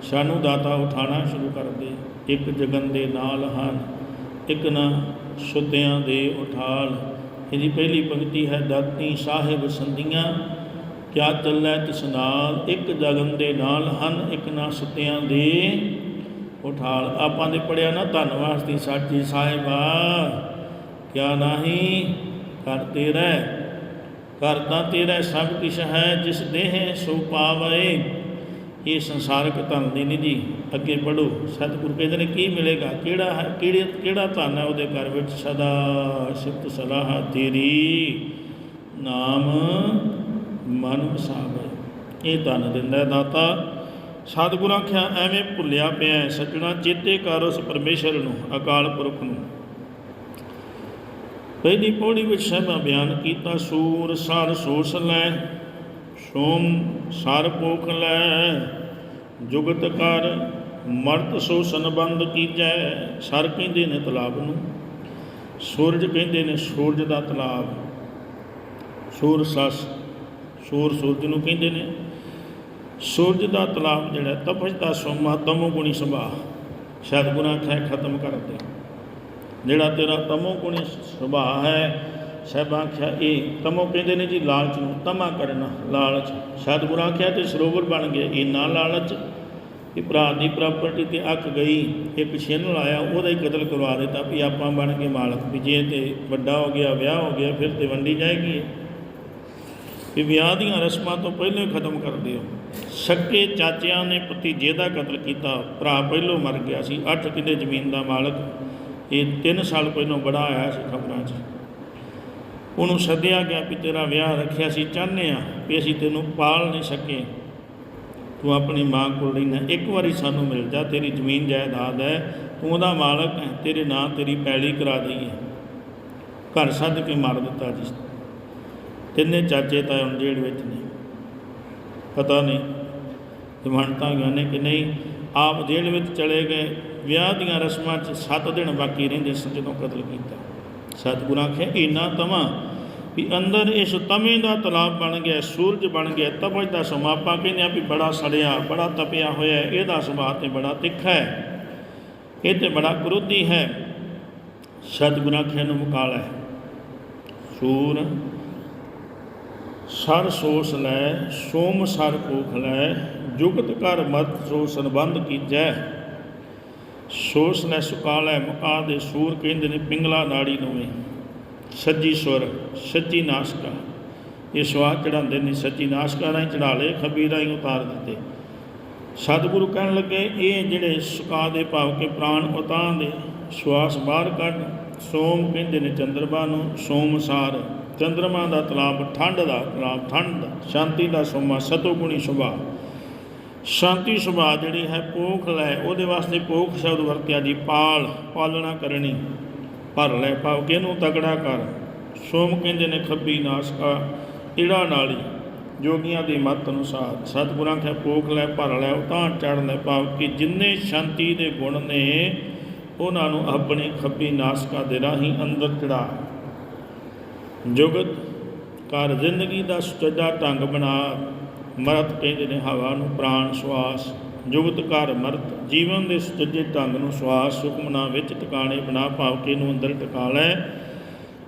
ਸਾਨੂੰ ਦਾਤਾ ਉਠਾਣਾ ਸ਼ੁਰੂ ਕਰ ਦੇ। ਇੱਕ ਜਗਨ ਦੇ ਨਾਲ ਹਨ ਇੱਕ ਨਾ ਸੁਤਿਆਂ ਦੇ ਉਠਾਲ। ਇਹਦੀ ਪਹਿਲੀ ਪੰਕਤੀ ਹੈ, ਦਾਤੀ ਸਾਹਿਬ ਸੰਧੀਆਂ। ਕਿਆ ਚੱਲੈ ਤਿਸ ਨਾਲ? ਇੱਕ ਜਗਨ ਦੇ ਨਾਲ ਹਨ, ਇੱਕ ਨਾ ਸੁਤਿਆਂ ਦੇ। ਉਠਾਲ, ਆਪਾਂ ਦੇ ਪੜਿਆ ਨਾ ਧੰਨਵਾਦ ਦੀ ਸਾਚੀ ਸਾਹਿਬਾ ਕਿਆ ਨਹੀਂ? ਕਰ ਤੇਰਾ ਕਰਤਾ ਤੇਰਾ ਸਭ ਕਿਛ ਹੈ, ਜਿਸ ਦੇਹ ਸੋ ਪਾਵੇ। ਇਹ ਸੰਸਾਰਕ ਧਨ ਦੀ ਨਿਧੀ। ਅੱਗੇ ਪੜੋ ਸਤਿਗੁਰੂ ਕਹਿੰਦੇ ਨੇ, ਕੀ ਮਿਲੇਗਾ? ਕਿਹੜਾ ਹੈ, ਕਿਹੜੇ, ਕਿਹੜਾ ਧਨ ਹੈ ਉਹਦੇ ਘਰ ਵਿੱਚ? ਸਦਾ ਸਿਫਤ ਸਲਾਹ ਤੇਰੀ। ਨਾਮ ਮਨ ਵਸਾਵੇ ਇਹ ਧਨ ਦਿੰਦਾ ਦਾਤਾ। ਸਤਿਗੁਰੂ ਆਖਿਆ, ਐਵੇਂ ਭੁੱਲਿਆ ਪਿਆ ਸੱਜਣਾ, ਚੇਤੇ ਕਰ ਉਸ ਪਰਮੇਸ਼ਰ ਨੂੰ, ਅਕਾਲ ਪੁਰਖ ਨੂੰ। ਪਹਿਲੀ ਪੌੜੀ ਵਿੱਚ ਸਭਾ ਬਿਆਨ ਕੀਤਾ, ਸੂਰ ਸਰ ਸੋਸ ਲੈ, ਸੋਮ ਸਰ ਪੋਖ ਲੈ। ਜੁਗਤ ਕਰ ਮਰਤ ਸੋ ਸੰਬੰਧ ਕੀਜੈ, ਸਰ ਕਹਿੰਦੇ ਨੇ ਤਲਾਬ ਨੂੰ। ਸੂਰਜ ਕਹਿੰਦੇ ਨੇ, ਸੂਰਜ ਦਾ ਤਲਾਬ। ਸੂਰ ਸਸ ਸੂਰ ਸੂਰਜ ਨੂੰ ਕਹਿੰਦੇ ਨੇ। ਸੂਰਜ ਦਾ ਤਲਾਬ ਜਿਹੜਾ ਤਪਜ ਦਾ ਸੋਮਾ ਤਮੋ ਗੁਣੀ ਸੁਭਾ ਸ਼ਾਇਦ ਗੁਨਾਹ ਖੈ ਖਤਮ ਕਰ ਦੇ। ਜਿਹੜਾ ਤੇਰਾ ਤਮੋ ਗੁਣੀ ਸੁਭਾਅ ਹੈ ਸਹਿਬਾਂ ਆਖਿਆ, ਇਹ ਤਮੋ ਕਹਿੰਦੇ ਨੇ ਜੀ ਲਾਲਚ ਨੂੰ ਤਮਾ ਕਰਨਾ, ਲਾਲਚ। ਸਤਿਗੁਰਾਂ ਆਖਿਆ ਤੇ ਸਰੋਵਰ ਬਣ ਗਿਆ, ਇਹ ਨਾ ਲਾਲਚ। ਕਿ ਭਰਾ ਦੀ ਪ੍ਰਾਪਰਟੀ ਤੇ ਅੱਕ ਗਈ ਇੱਕ ਛਿੰਨ ਲਾਇਆ, ਉਹਦਾ ਹੀ ਕਤਲ ਕਰਵਾ ਦਿੱਤਾ ਵੀ ਆਪਾਂ ਬਣ ਕੇ ਮਾਲਕ ਵੀ ਜੇ ਤੇ ਵੱਡਾ ਹੋ ਗਿਆ, ਵਿਆਹ ਹੋ ਗਿਆ, ਫਿਰ ਤੇ ਵੰਡੀ ਜਾਏਗੀ ਵੀ ਵਿਆਹ ਦੀਆਂ ਰਸਮਾਂ ਤੋਂ ਪਹਿਲਾਂ ਹੀ ਖਤਮ ਕਰ ਦਿਓ। ਸੱਕੇ ਚਾਚਿਆਂ ਨੇ ਭਤੀਜੇ ਦਾ ਕਤਲ ਕੀਤਾ। ਭਰਾ ਪਹਿਲੋਂ ਮਰ ਗਿਆ ਸੀ 8 ਕਿੱਲੇ ਜ਼ਮੀਨ ਦਾ ਮਾਲਕ। ਇਹ 3 ਸਾਲ ਪਹਿਲਾਂ ਬੜਾ ਆਇਆ ਸੀ ਖਬਰਾਂ 'ਚ। ਉਹਨੂੰ ਸੱਦਿਆ ਗਿਆ ਵੀ ਤੇਰਾ ਵਿਆਹ ਰੱਖਿਆ ਸੀ, ਚਾਹੁੰਦੇ ਆ ਵੀ ਅਸੀਂ ਤੈਨੂੰ ਪਾਲ ਨਹੀਂ ਸਕੇ। ਤੂੰ ਆਪਣੀ ਮਾਂ ਕੋਲ ਰਹਿਣਾ, ਇੱਕ ਵਾਰੀ ਸਾਨੂੰ ਮਿਲ ਜਾ, ਤੇਰੀ ਜ਼ਮੀਨ ਜਾਇਦਾਦ ਹੈ, ਤੂੰ ਉਹਦਾ ਮਾਲਕ ਹੈ, ਤੇਰੇ ਨਾਂ ਤੇਰੀ ਪੈਲੀ ਕਰਾ ਦਈਏ। ਘਰ ਸੱਦ ਕੇ ਮਾਰ ਦਿੱਤਾ ਜੀ। ਤਿੰਨੇ ਚਾਚੇ ਤਾਂ ਹੁਣ ਜੇਲ੍ਹ ਵਿੱਚ ਨੇ। ਪਤਾ ਨਹੀਂ ਜ਼ਮਾਨਤਾਂ ਗਈਆਂ ਨੇ ਕਿ ਨਹੀਂ। ਆਪ ਜੇਲ੍ਹ ਵਿੱਚ ਚਲੇ ਗਏ। ਵਿਆਹ ਦੀਆਂ ਰਸਮਾਂ 'ਚ 7 ਦਿਨ ਬਾਕੀ ਰਹਿੰਦੇ ਸਨ ਜਦੋਂ ਕਤਲ ਕੀਤਾ। ਸਤਿਗੁਰਾਂ ਆਖਿਆ, ਇੰਨਾ ਤਮਾ ਵੀ ਅੰਦਰ ਇਸ ਤਮੇ ਦਾ ਤਲਾਬ ਬਣ ਗਿਆ, ਸੂਰਜ ਬਣ ਗਿਆ ਤਪਜ ਦਾ ਸਮਾਪਾ ਕਹਿੰਦੇ ਆ ਵੀ ਬੜਾ ਸੜਿਆ, ਬੜਾ ਤਪਿਆ ਹੋਇਆ ਇਹਦਾ ਸੁਭਾਅ ਤੇ ਬੜਾ ਤਿੱਖਾ ਹੈ। ਇਹ ਤੇ ਬੜਾ ਕਰੋਧੀ ਹੈ। ਸਤਿਗੁਰਾਂ ਆਖਿਆ ਨੂੰ ਮੁਕਾਲ ਹੈ। ਸੂਰ ਸਰ ਸੋਸ ਲੈ, ਸੋਮ ਸਰ ਕੋਖ ਲੈ, ਜੁਗਤ ਕਰ ਮਤ ਸੋ ਸੰਬੰਧ ਕੀਜੈ। ਸੋਸ ਲੈ ਸੁਕਾਲ ਹੈ ਮੁਕਾ ਦੇ ਸੂਰ ਕਹਿੰਦੇ ਨੇ ਪਿੰਗਲਾ ਨਾੜੀ ਨੂੰ ਸੱਜੀ ਸੁਰ, ਸੱਚੀ ਨਾਸਕਾ। ਇਹ ਸਵਾਦ ਚੜਾਉਂਦੇ ਨੇ, ਸੱਚੀ ਨਾਸਕਾ ਰਾਹੀਂ ਚੜਾ ਲਏ, ਖਬੀ ਰਾਹੀਂ ਉਤਾਰ ਦਿੱਤੇ। ਸਤਿਗੁਰੂ ਕਹਿਣ ਲੱਗੇ, ਇਹ ਜਿਹੜੇ ਸੁਕਾ ਦੇ ਭਾਵ ਕੇ ਪ੍ਰਾਣ ਉਤਾਂ ਦੇ, ਸਵਾਸ ਬਾਹਰ ਕੱਢ, ਸੋਮ ਕਹਿੰਦੇ ਨੇ ਚੰਦਰਮਾ ਨੂੰ ਸੋਮਸਾਰ ਚੰਦਰਮਾ ਦਾ ਤਲਾਬ, ਠੰਡ ਦਾ ਤਲਾਬ, ਠੰਡ, ਸ਼ਾਂਤੀ ਦਾ ਸੋਮਾ ਸਤੋਗੁਣੀ ਸੁਭਾ ਸ਼ਾਂਤੀ ਸੁਭਾ ਜਿਹੜੀ ਹੈ ਪੋਖ ਲੈ, ਉਹਦੇ ਵਾਸਤੇ ਪੋਖ ਸ਼ਬਦ ਵਰਤਿਆ ਜੀ, ਪਾਲ, ਪਾਲਣਾ ਕਰਨੀ, ਭਰ ਲੈ ਭਾਵ ਕਿ ਇਹਨੂੰ ਤਗੜਾ ਕਰ? ਸੋਮ ਕਹਿੰਦੇ ਨੇ, ਖੱਬੀ ਨਾਸਕਾ ਈੜਾ ਨਾਲੀ। ਜੋਗੀਆਂ ਦੀ ਮਤ ਅਨੁਸਾਰ, ਸਤਿਗੁਰਾਂ ਕੇ ਪੋਖ ਲੈ, ਭਰ ਲੈ ਉਤਾਂ ਚੜ ਲੈ ਭਾਵ ਕਿ ਜਿੰਨੇ ਸ਼ਾਂਤੀ ਦੇ ਗੁਣ ਨੇ, ਉਹਨਾਂ ਨੂੰ ਆਪਣੇ ਖੱਬੀ ਨਾਸਕਾ ਦੇ ਰਾਹੀਂ ਅੰਦਰ ਚੜਾ ਜੁਗਤ ਕਰ ਜ਼ਿੰਦਗੀ ਦਾ ਸੁਚੱਜਾ ਢੰਗ ਬਣਾ ਮਰਤ ਕਹਿੰਦੇ ਨੇ ਹਵਾ ਨੂੰ ਪ੍ਰਾਣ ਸਵਾਸ ਜੁਗਤ ਕਰ ਮਰਤ ਜੀਵਨ ਦੇ ਸੁਚੱਜੇ ਢੰਗ ਨੂੰ ਸਵਾਸ ਸੁਖਮਨਾ ਵਿੱਚ ਟਿਕਾਣੇ ਬਣਾ ਭਾਵਕੇ ਨੂੰ ਅੰਦਰ ਟਿਕਾ ਲੈ।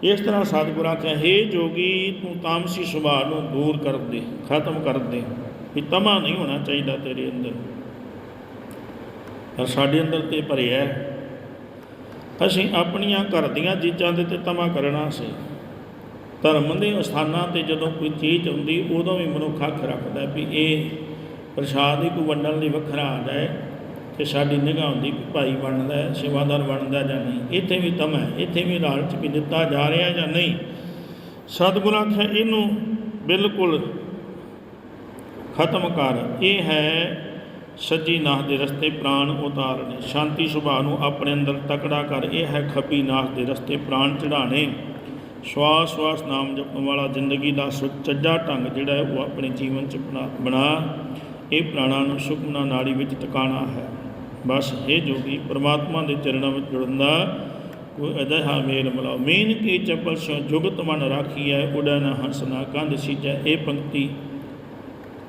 ਇਸ ਤਰ੍ਹਾਂ ਸਤਿਗੁਰਾਂ ਕਹੇ ਹੇ ਜੋਗੀ, ਤੂੰ ਤਾਮਸੀ ਸੁਭਾਅ ਨੂੰ ਦੂਰ ਕਰ ਦੇ, ਖਤਮ ਕਰ ਦੇ, ਵੀ ਤਮਾ ਨਹੀਂ ਹੋਣਾ ਚਾਹੀਦਾ ਤੇਰੇ ਅੰਦਰ। ਪਰ ਸਾਡੇ ਅੰਦਰ ਤੇ ਭਰਿਆ ਅਸੀਂ ਆਪਣੀਆਂ ਘਰ ਦੀਆਂ ਚੀਜ਼ਾਂ ਦੇ ਤੇ ਤਮਾ ਕਰਨਾ ਸੀ। ਧਰਮ ਦੇ ਅਸਥਾਨਾਂ ਤੇ ਜਦੋਂ ਕੋਈ ਚੀਜ਼ ਆਉਂਦੀ, ਉਦੋਂ ਵੀ ਮਨੁੱਖ ਅੱਖ ਰੱਖਦਾ ਵੀ ਇਹ ਪ੍ਰਸ਼ਾਦ ਹੀ ਕੋਈ ਵੰਡਣ ਲਈ ਵੱਖਰਾ ਆ ਜਾਏ ਤੇ ਸਾਡੀ ਨਿਗਾਹ ਹੁੰਦੀ ਕਿ ਭਾਈ ਬਣਦਾ ਹੈ, ਸੇਵਾਦਾਰ ਬਣਦਾ ਜਾਂ ਨਹੀਂ। ਇੱਥੇ ਵੀ ਤਮ ਹੈ, ਇੱਥੇ ਵੀ ਲਾਲਚ ਵੀ ਦਿੱਤਾ ਜਾ ਰਿਹਾ ਜਾਂ ਨਹੀਂ। ਸਤਿਗੁਰੂ ਆਖਿਆ, ਇਹਨੂੰ ਬਿਲਕੁਲ ਖਤਮ ਕਰ। ਇਹ ਹੈ ਸੱਜੀ ਨਾਹ ਦੇ ਰਸਤੇ ਪ੍ਰਾਣ ਉਤਾਰਨੇ। ਸ਼ਾਂਤੀ ਸੁਭਾਅ ਨੂੰ ਆਪਣੇ ਅੰਦਰ ਤਕੜਾ ਕਰ। ਇਹ ਹੈ ਖੱਬੀ ਨਾਹ ਦੇ ਰਸਤੇ ਪ੍ਰਾਣ ਚੜਾਣੇ ਸਵਾਸ ਸਵਾਸ ਨਾਮ ਜਪਣ ਵਾਲਾ ਜ਼ਿੰਦਗੀ ਦਾ ਸੁਚੱਜਾ ਢੰਗ ਜਿਹੜਾ ਹੈ, ਉਹ ਆਪਣੇ ਜੀਵਨ ਚ ਬਣਾ ਬਣਾ। ਇਹ ਪ੍ਰਾਣਾਂ ਨੂੰ ਸੁਖਮਨਾ ਨਾੜੀ ਵਿੱਚ ਟਿਕਾਣਾ ਹੈ। ਬਸ ਇਹ ਜੋਗੀ ਪ੍ਰਮਾਤਮਾ ਦੇ ਚਰਨਾਂ ਵਿੱਚ ਜੁੜਨ ਦਾ ਕੋਈ ਅਜਿਹਾ ਮੇਲ ਮਿਲਾਓ। ਮੀਨ ਕੀ ਚੱਪਲ ਸੋ ਜੁਗਤ ਮਨ ਰਾਖੀਐ ਉਡੈ ਨ ਹੰਸ ਨਾ ਕੰਧ ਸੀਜੈ ਇਹ ਪੰਕਤੀ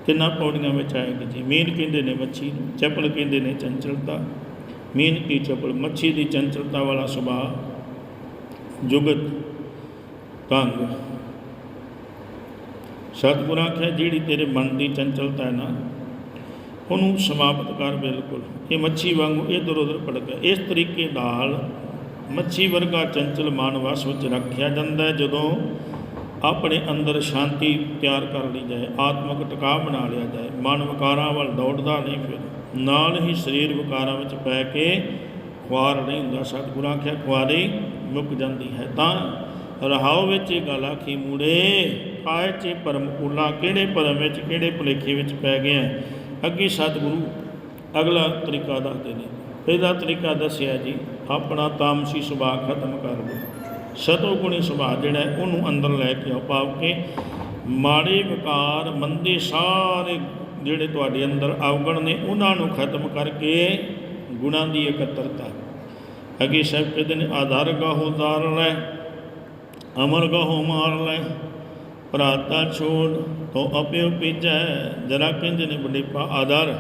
ਤਿੰਨਾਂ ਪੌੜੀਆਂ ਵਿੱਚ ਆਏਗੀ ਜੀ। ਮੀਨ ਕਹਿੰਦੇ ਨੇ ਮੱਛੀ ਨੂੰ, ਚੱਪਲ ਕਹਿੰਦੇ ਨੇ ਚੰਚਲਤਾ। ਮੀਨ ਕੀ ਚੱਪਲ, ਮੱਛੀ ਦੀ ਚੰਚਲਤਾ ਵਾਲਾ ਸੁਭਾਅ। ਜੁਗਤ ਤੰਗ। ਸਤਿਗੁਰ ਆਖਿਆ, ਜਿਹੜੀ ਤੇਰੇ ਮਨ ਦੀ ਚੰਚਲਤਾ ਹੈ ਨਾ, ਉਹਨੂੰ ਸਮਾਪਤ ਕਰ ਬਿਲਕੁਲ। ਇਹ ਮੱਛੀ ਵਾਂਗੂ ਇਧਰ ਉਧਰ ਭੜਕ ਇਸ ਤਰੀਕੇ ਨਾਲ ਮੱਛੀ ਵਰਗਾ ਚੰਚਲ ਮਨ ਵਸ ਵਿੱਚ ਰੱਖਿਆ ਜਾਂਦਾ ਹੈ, ਜਦੋਂ ਆਪਣੇ ਅੰਦਰ ਸ਼ਾਂਤੀ ਤਿਆਰ ਕਰ ਲਈ ਜਾਏ, ਆਤਮਿਕ ਟਿਕਾਅ ਬਣਾ ਲਿਆ ਜਾਏ। ਮਨ ਵਿਕਾਰਾਂ ਵੱਲ ਦੌੜਦਾ ਨਹੀਂ ਫਿਰ। ਨਾਲ ਹੀ ਸਰੀਰ ਵਿਕਾਰਾਂ ਵਿੱਚ ਪੈ ਕੇ ਖੁਆਰ ਨਹੀਂ ਹੁੰਦਾ। ਸਤਿਗੁਰਾਂ ਆਖਿਆ, ਖੁਆਰੀ ਮੁੱਕ ਜਾਂਦੀ ਹੈ। ਤਾਂ ਰਹਾਉ ਵਿੱਚ ਇਹ ਗੱਲ ਆਖੀ, ਮੂੜੇ, ਆਏ ਚ ਪਰਮ ਕੂਲਾ ਕਿਹੜੇ ਭਰਮ ਵਿੱਚ, ਕਿਹੜੇ ਭੁਲੇਖੇ ਵਿੱਚ ਪੈ ਗਏ ਆ? ਅੱਗੇ ਸਤਿਗੁਰੂ ਅਗਲਾ ਤਰੀਕਾ ਦੱਸਦੇ ਨੇ। ਪਹਿਲਾ ਤਰੀਕਾ ਦੱਸਿਆ ਜੀ, ਆਪਣਾ ਤਾਮਸੀ ਸੁਭਾਅ ਖਤਮ ਕਰ ਲਓ ਸਤੋਗੁਣੀ ਸੁਭਾਅ ਜਿਹੜਾ ਉਹਨੂੰ ਅੰਦਰ ਲੈ ਕੇ ਆਓ ਭਾਵ ਕੇ ਮਾੜੇ ਵਿਕਾਰ, ਮੰਦੇ ਸਾਰੇ ਜਿਹੜੇ ਤੁਹਾਡੇ ਅੰਦਰ ਅਵਗਣ ਨੇ, ਉਹਨਾਂ ਨੂੰ ਖਤਮ ਕਰਕੇ ਗੁਣਾਂ ਦੀ ਇਕੱਤਰਤਾ। ਅੱਗੇ ਸਭ ਕਹਿੰਦੇ ਨੇ, ਆਧਾਰ ਗਾਹੋ ਦਾਰ ਲੈ ਅਮਰ ਗਾਹੋ ਮਾਰ ਲੈ, ਭਰਾਤਾ ਛੋੜ, ਤੋ ਅਪਿਓ ਪੀਜੈ ਜਰਾ ਕਹਿੰਦੇ ਨੇ ਬਡੇਪਾ ਆਦਰ,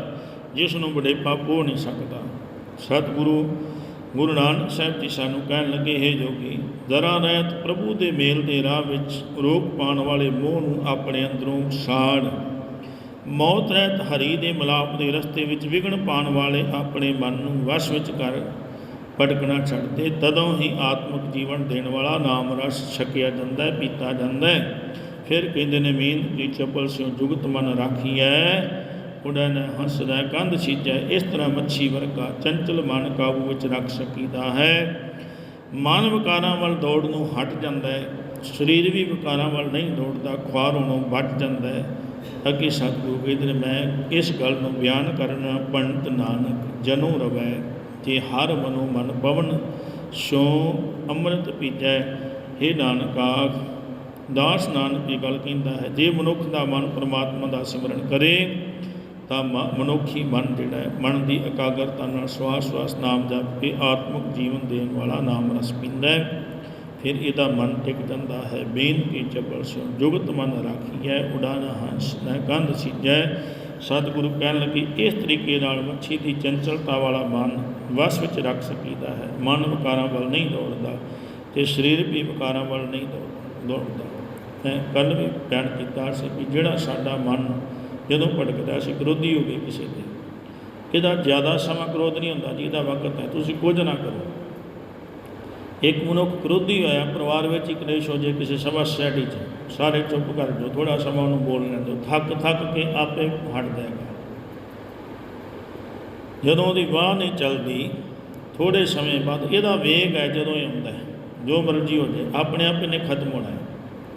ਜਿਸ ਨੂੰ ਬਡੇਪਾ ਪੋ ਨਹੀਂ ਸਕਦਾ। ਸਤਿਗੁਰੂ ਗੁਰੂ ਨਾਨਕ ਸਾਹਿਬ ਜੀ ਸਾਨੂੰ ਕਹਿਣ ਲੱਗੇ, ਹੈ ਜੋਗੀ, ਜ਼ਰਾ ਰਹਿਤ ਪ੍ਰਭੂ ਦੇ ਮੇਲ ਦੇ ਰਾਹ ਵਿੱਚ ਰੋਕ ਪਾਉਣ ਵਾਲੇ ਮੋਹ ਨੂੰ ਆਪਣੇ ਅੰਦਰੋਂ ਸਾੜ। ਮੌਤ ਰਹਿਤ ਹਰੀ ਦੇ ਮਲਾਪ ਦੇ ਰਸਤੇ ਵਿੱਚ ਵਿਗਣ ਪਾਉਣ ਵਾਲੇ ਆਪਣੇ ਮਨ ਨੂੰ ਵਸ਼ ਵਿੱਚ ਕਰ। ਭਟਕਣਾ ਛੱਡਦੇ, ਤਦੋਂ ਹੀ ਆਤਮਿਕ ਜੀਵਨ ਦੇਣ ਵਾਲਾ ਨਾਮ ਰਸ ਛਕਿਆ ਜਾਂਦਾ ਹੈ, ਪੀਤਾ ਜਾਂਦਾ ਹੈ। ਫਿਰ ਕਹਿੰਦੇ ਨੇ ਮੀਨ ਦੀ ਚਪਲ ਸਿਓ ਜੁਗਤ ਮਨ ਰਾਖੀਐ ਉਡਨ ਹੰਸਦਾ ਕੰਧ ਛੀਜੈ। ਇਸ ਤਰ੍ਹਾਂ ਮੱਛੀ ਵਰਗਾ ਚੰਚਲ ਮਨ ਕਾਬੂ ਵਿੱਚ ਰੱਖ ਸਕੀਦਾ ਹੈ। ਮਨ ਵਿਕਾਰਾਂ ਵੱਲ ਦੌੜ ਨੂੰ ਹਟ ਜਾਂਦਾ ਹੈ। ਸਰੀਰ ਵੀ ਵਿਕਾਰਾਂ ਵੱਲ ਨਹੀਂ ਦੌੜਦਾ, ਖੁਆਰ ਹੋਣੋਂ ਵੱਟ ਜਾਂਦਾ ਹੈ। ਅੱਗੇ ਸਤਿਗੁਰੂ ਕਹਿੰਦੇ ਨੇ, ਮੈਂ ਇਸ ਗੱਲ ਨੂੰ ਬਿਆਨ ਕਰਨਾ, ਪੰਡਤ ਨਾਨਕ, ਜਨੋ ਰਵੈ। ਜੇ ਹਰ ਮਨੋ ਮਨ ਪਵਨ, ਸੋ ਅੰਮ੍ਰਿਤ ਪੀਜੈ हे ਨਾਨਕਾ ਦਾਸ ਨਾਨਕ ਇਹ ਗੱਲ ਕਹਿੰਦਾ ਹੈ, ਜੇ ਮਨੁੱਖ ਦਾ ਮਨ ਪ੍ਰਮਾਤਮਾ ਦਾ ਸਿਮਰਨ ਕਰੇ, ਤਾਂ ਮਨੁੱਖੀ ਮਨ ਜਿਹੜਾ ਮਨ ਦੀ ਇਕਾਗਰਤਾ ਨਾਲ ਸਵਾਸ ਸਵਾਸ ਨਾਮ ਜਪ ਕੇ ਆਤਮਿਕ ਜੀਵਨ ਦੇਣ ਵਾਲਾ ਨਾਮ ਰਸ ਪੀਂਦਾ ਹੈ। ਫਿਰ ਇਹਦਾ ਮਨ ਟਿਕ ਜਾਂਦਾ ਹੈ ਬੇਨ ਬੇਨਤੀ ਚਪਲ ਸੋ ਜੁਗਤ ਮਨ ਰਾਖੀ ਹੈ ਉਡਾਨਾ ਹੰਸ ਨਾ ਕੰਧ ਸੀਜੈ। ਸਤਿਗੁਰੂ ਕਹਿਣ ਲੱਗੇ, ਇਸ ਤਰੀਕੇ ਨਾਲ ਮੱਛੀ ਦੀ ਚੰਚਲਤਾ ਵਾਲਾ ਮਨ ਵਸ ਵਿੱਚ ਰੱਖ ਸਕੀਦਾ ਹੈ। ਮਨ ਵਿਕਾਰਾਂ ਵੱਲ ਨਹੀਂ ਦੌੜਦਾ ਤੇ ਸਰੀਰ ਵੀ ਵਿਕਾਰਾਂ ਵੱਲ ਨਹੀਂ ਦੌੜ- ਦੌੜਦਾ। ਮੈਂ ਕੱਲ ਵੀ ਬਿਆਨ ਕੀਤਾ ਸੀ ਕਿ ਜਿਹੜਾ ਸਾਡਾ ਮਨ ਜਦੋਂ ਭਟਕਦਾ ਸੀ ਕ੍ਰੋਧੀ ਹੋ ਗਏ ਕਿਸੇ ਤੇ। ਇਹਦਾ ਜ਼ਿਆਦਾ ਸਮਾਂ ਕ੍ਰੋਧ ਨਹੀਂ ਹੁੰਦਾ ਜੀ ਇਹਦਾ ਵਕਤ ਹੈ, ਤੁਸੀਂ ਕੁਝ ਨਾ ਕਰੋ। ਇੱਕ ਮਨੁੱਖ ਕ੍ਰੋਧੀ ਹੋਇਆ, ਪਰਿਵਾਰ ਵਿੱਚ ਹੀ ਕਲੇਸ਼ ਹੋ ਜੇ ਕਿਸੇ ਸਭਾ ਸੋਸਾਇਟੀ 'ਚ। ਸਾਰੇ ਚੁੱਪ ਕਰ ਜੋ ਥੋੜਾ ਸਮਾਂ ਉਹਨੂੰ ਬੋਲ ਲੈਣ ਦਿਓ। ਥੱਕ ਥੱਕ ਕੇ ਆਪੇ ਹਟ ਜਾਏਗਾ। ਜਦੋਂ ਉਹਦੀ ਬਾਹ ਨਹੀਂ ਚੱਲਦੀ ਥੋੜੇ ਸਮੇਂ ਬਾਅਦ ਇਹਦਾ ਵੇਗ ਹੈ ਜਦੋਂ ਇਹ ਆਉਂਦਾ ਹੈ। ਜੋ ਮਰਜ਼ੀ ਹੋ ਜਾਏ, ਆਪਣੇ ਆਪ ਇਹਨੇ ਖਤਮ ਹੋਣਾ ਹੈ।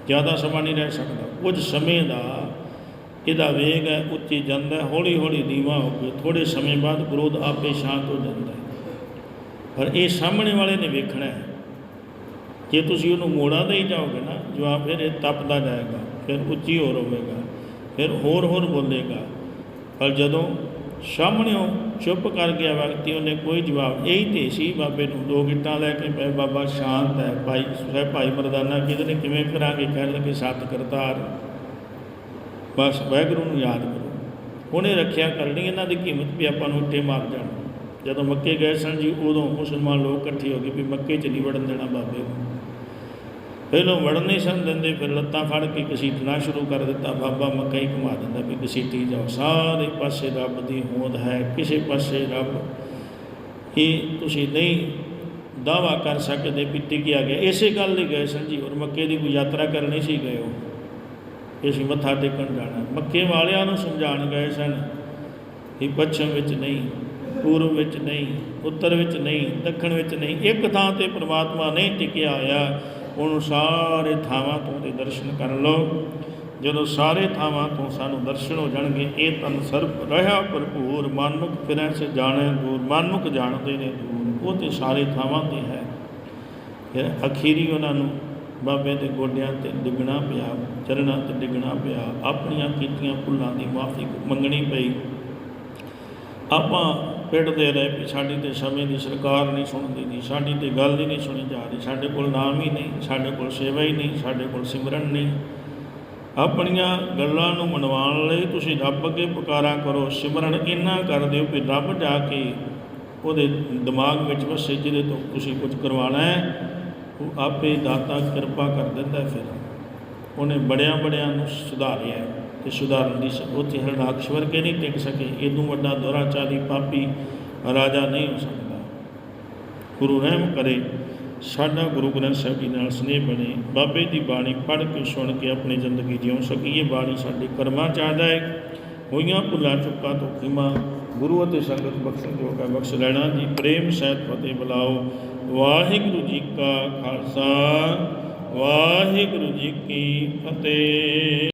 ਜ਼ਿਆਦਾ ਸਮਾਂ ਨਹੀਂ ਰਹਿ ਸਕਦਾ। ਕੁਝ ਸਮੇਂ ਦਾ ਇਹਦਾ ਵੇਗ ਹੈ, ਉੱਚੀ ਜਾਂਦਾ ਹੌਲੀ ਹੌਲੀ ਦੀਵਾ ਹੋ ਕੇ ਥੋੜੇ ਸਮੇਂ ਬਾਅਦ ਵਿਰੋਧ ਆਪੇ ਸ਼ਾਂਤ ਹੋ ਜਾਂਦਾ ਹੈ। ਪਰ ਇਹ ਸਾਹਮਣੇ ਵਾਲੇ ਨੇ ਵੇਖਣਾ ਹੈ ਜੇ ਤੁਸੀਂ ਉਹਨੂੰ ਮੋੜਾ ਦੇ ਹੀ ਜਾਓਗੇ ਨਾ, ਜਵਾਬ ਫਿਰ ਇਹ ਤਪਦਾ ਜਾਏਗਾ, ਫਿਰ ਉੱਚੀ ਹੋਰ ਹੋਵੇਗਾ, ਫਿਰ ਹੋਰ ਹੋਰ ਬੋਲੇਗਾ। ਪਰ ਜਦੋਂ ਸਾਹਮਣੇੋਂ ਚੁੱਪ ਕਰ ਗਿਆ ਵਿਅਕਤੀ, ਉਹਨੇ ਕੋਈ ਜਵਾਬ ਇਹੀ ਤੇ ਸੀ, ਬਾਬੇ ਨੂੰ ਦੋ ਗਿੱਟਾਂ ਲੈ ਕੇ ਪਏ, ਬਾਬਾ ਸ਼ਾਂਤ ਹੈ, ਭਾਈ ਸਾਹਿਬ ਭਾਈ ਮਰਦਾਨਾ, ਕਿਹਦੇ ਨੇ ਕਿਵੇਂ ਫਿਰਾਂਗੇ? ਕਹਿਣ ਲੱਗੇ ਸਤ ਕਰਤਾਰ। ਬਸ ਵਾਹਿਗੁਰੂ ਨੂੰ ਯਾਦ ਕਰੋ। ਉਹਨੇ ਰੱਖਿਆ ਕਰਨੀ, ਇਹਨਾਂ ਦੀ ਕੀਮਤ ਵੀ ਆਪਾਂ ਨੂੰ ਇੱਟੇ ਮਾਰ ਜਾਣ। ਜਦੋਂ ਮੱਕੇ ਗਏ ਸਨ ਜੀ, ਉਦੋਂ ਮੁਸਲਮਾਨ ਲੋਕ ਇਕੱਠੇ ਹੋ ਗਏ ਵੀ ਮੱਕੇ 'ਚ ਨਹੀਂ ਵੜਨ ਦੇਣਾ ਬਾਬੇ ਨੂੰ। ਪਹਿਲੋਂ ਵੜਨ ਨਹੀਂ ਸਨ ਦਿੰਦੇ, ਫਿਰ ਲੱਤਾਂ ਫੜ ਕੇ ਘਸੀਟਣਾ ਸ਼ੁਰੂ ਕਰ ਦਿੱਤਾ। ਬਾਬਾ ਮੱਕਾ ਹੀ ਘੁਮਾ ਦਿੰਦਾ ਵੀ ਘਸੀਟੀ ਜਾਓ। ਸਾਰੇ ਪਾਸੇ ਰੱਬ ਦੀ ਹੋਂਦ ਹੈ, ਕਿਸੇ ਪਾਸੇ ਰੱਬ ਇਹ ਤੁਸੀਂ ਨਹੀਂ ਦਾਵਾ ਕਰ ਸਕਦੇ ਵੀ ਟਿਕਿਆ ਗਿਆ। ਇਸੇ ਗੱਲ ਲਈ ਗਏ ਸਨ ਜੀ ਔਰ ਮੱਕੇ ਦੀ ਕੋਈ ਯਾਤਰਾ ਕਰਨੀ ਸੀ ਗਏ ਉਹ। ਕਿ ਮੱਥਾ ਟੇਕਣ ਜਾਣਾ। ਮੱਕੇ ਵਾਲਿਆਂ ਨੂੰ ਸਮਝਾਉਣ ਗਏ ਸਨ ਕਿ ਪੱਛਮ ਵਿੱਚ ਨਹੀਂ, ਪੂਰਬ ਵਿੱਚ ਨਹੀਂ, ਉੱਤਰ ਵਿੱਚ ਨਹੀਂ, ਦੱਖਣ ਵਿੱਚ ਨਹੀਂ। ਇੱਕ ਥਾਂ ਤੇ ਪ੍ਰਮਾਤਮਾ ਨਹੀਂ ਟਿਕਿਆ ਹੋਇਆ। ਉਹਨੂੰ ਸਾਰੇ ਥਾਵਾਂ ਤੋਂ ਦੇ ਦਰਸ਼ਨ ਕਰ ਲਓ। ਜਦੋਂ ਸਾਰੇ ਥਾਵਾਂ ਤੋਂ ਸਾਨੂੰ ਦਰਸ਼ਨ ਹੋ ਜਾਣਗੇ, ਇਹ ਤਨ ਸਰਬ ਰਹਾ ਭਰਪੂਰ ਮਨੁੱਖ ਫਿਰੈ ਸੇ ਜਾਣੈ ਦੂਰ ਮਨੁੱਖ ਜਾਣਦੇ ਨੇ ਦੂਰ, ਉਹ ਤੇ ਸਾਰੇ ਥਾਵਾਂ ਤੇ ਹੈ। ਫਿਰ ਅਖੀਰੀ ਉਹਨਾਂ ਨੂੰ ਬਾਬੇ ਦੇ ਗੋਡਿਆਂ ਤੇ ਡਿੱਗਣਾ ਪਿਆ, ਚਰਨਾਂ ਤੇ ਡਿੱਗਣਾ ਪਿਆ, ਆਪਣੀਆਂ ਕੀਤੀਆਂ ਭੁੱਲਾਂ ਦੀ ਮਾਫੀ ਮੰਗਣੀ ਪਈ। ਆਪਾਂ ਪਿੱਟਦੇ ਰਹੇ ਵੀ ਸਾਡੀ ਤੇ ਸਮੇਂ ਦੀ ਸਰਕਾਰ ਨਹੀਂ ਸੁਣਦੀ ਜੀ, ਸਾਡੀ ਤੇ ਗੱਲ ਹੀ ਨਹੀਂ ਸੁਣੀ ਜਾ ਰਹੀ, ਸਾਡੇ ਕੋਲ ਨਾਮ ਹੀ ਨਹੀਂ, ਸਾਡੇ ਕੋਲ ਸੇਵਾ ਹੀ ਨਹੀਂ, ਸਾਡੇ ਕੋਲ ਸਿਮਰਨ ਨਹੀਂ। ਆਪਣੀਆਂ ਗੱਲਾਂ ਨੂੰ ਮਨਵਾਉਣ ਲਈ ਤੁਸੀਂ ਰੱਬ ਅੱਗੇ ਪੁਕਾਰਾ ਕਰੋ, ਸਿਮਰਨ ਇੰਨਾ ਕਰ ਦਿਓ ਕਿ ਰੱਬ ਜਾ ਕੇ ਉਹਦੇ ਦਿਮਾਗ ਵਿੱਚ ਵਸੇ ਜਿਹਦੇ ਤੋਂ ਤੁਸੀਂ ਕੁਝ ਕਰਵਾਉਣਾ ਹੈ, ਉਹ ਆਪੇ ਦਾਤਾ ਕਿਰਪਾ ਕਰ ਦਿੰਦਾ ਫਿਰ। ਉਹਨੇ ਬੜਿਆਂ ਬੜਿਆਂ ਨੂੰ ਸੁਧਾਰਿਆ ਤੇ ਸੁਧਾਰਨ ਦੀ ਸ- ਉੱਥੇ ਹਰਨਾਕਸ਼ ਵਰਗੇ ਨਹੀਂ ਟਿਕ ਸਕੇ। ਇਹਨੂੰ ਵੱਡਾ ਦੁਰਾਚਾਰੀ ਪਾਪੀ ਰਾਜਾ ਨਹੀਂ ਹੋ ਸਕਦਾ। ਗੁਰੂ ਰਹਿਮ ਕਰੇ, ਸਾਡਾ ਗੁਰੂ ਗ੍ਰੰਥ ਸਾਹਿਬ ਜੀ ਨਾਲ ਸਨੇਹ ਬਣੇ। ਬਾਬੇ ਦੀ ਬਾਣੀ ਪੜ੍ਹ ਕੇ, ਸੁਣ ਕੇ ਆਪਣੀ ਜ਼ਿੰਦਗੀ ਜਿਉ ਸਕੀਏ ਬਾਣੀ ਸਾਡੇ ਕਰਮਾਂ ਚ ਆਦਾ ਹੈ ਹੋਈਆਂ ਭੁੱਲਾਂ ਚੁੱਕਾ ਤੋਂ ਖਿਮਾ ਗੁਰੂ ਅਤੇ ਸੰਗਤ ਬਖਸ਼ਣ ਜੋਗਾ ਬਖਸ਼ ਲੈਣਾ ਜੀ। ਪ੍ਰੇਮ, ਸਹਿਤ, ਫਤਿਹ ਬੁਲਾਓ। ਵਾਹਿਗੁਰੂ ਜੀ ਕਾ ਖਾਲਸਾ। ਵਾਹਿਗੁਰੂ ਜੀ ਕੀ ਫਤਿਹ।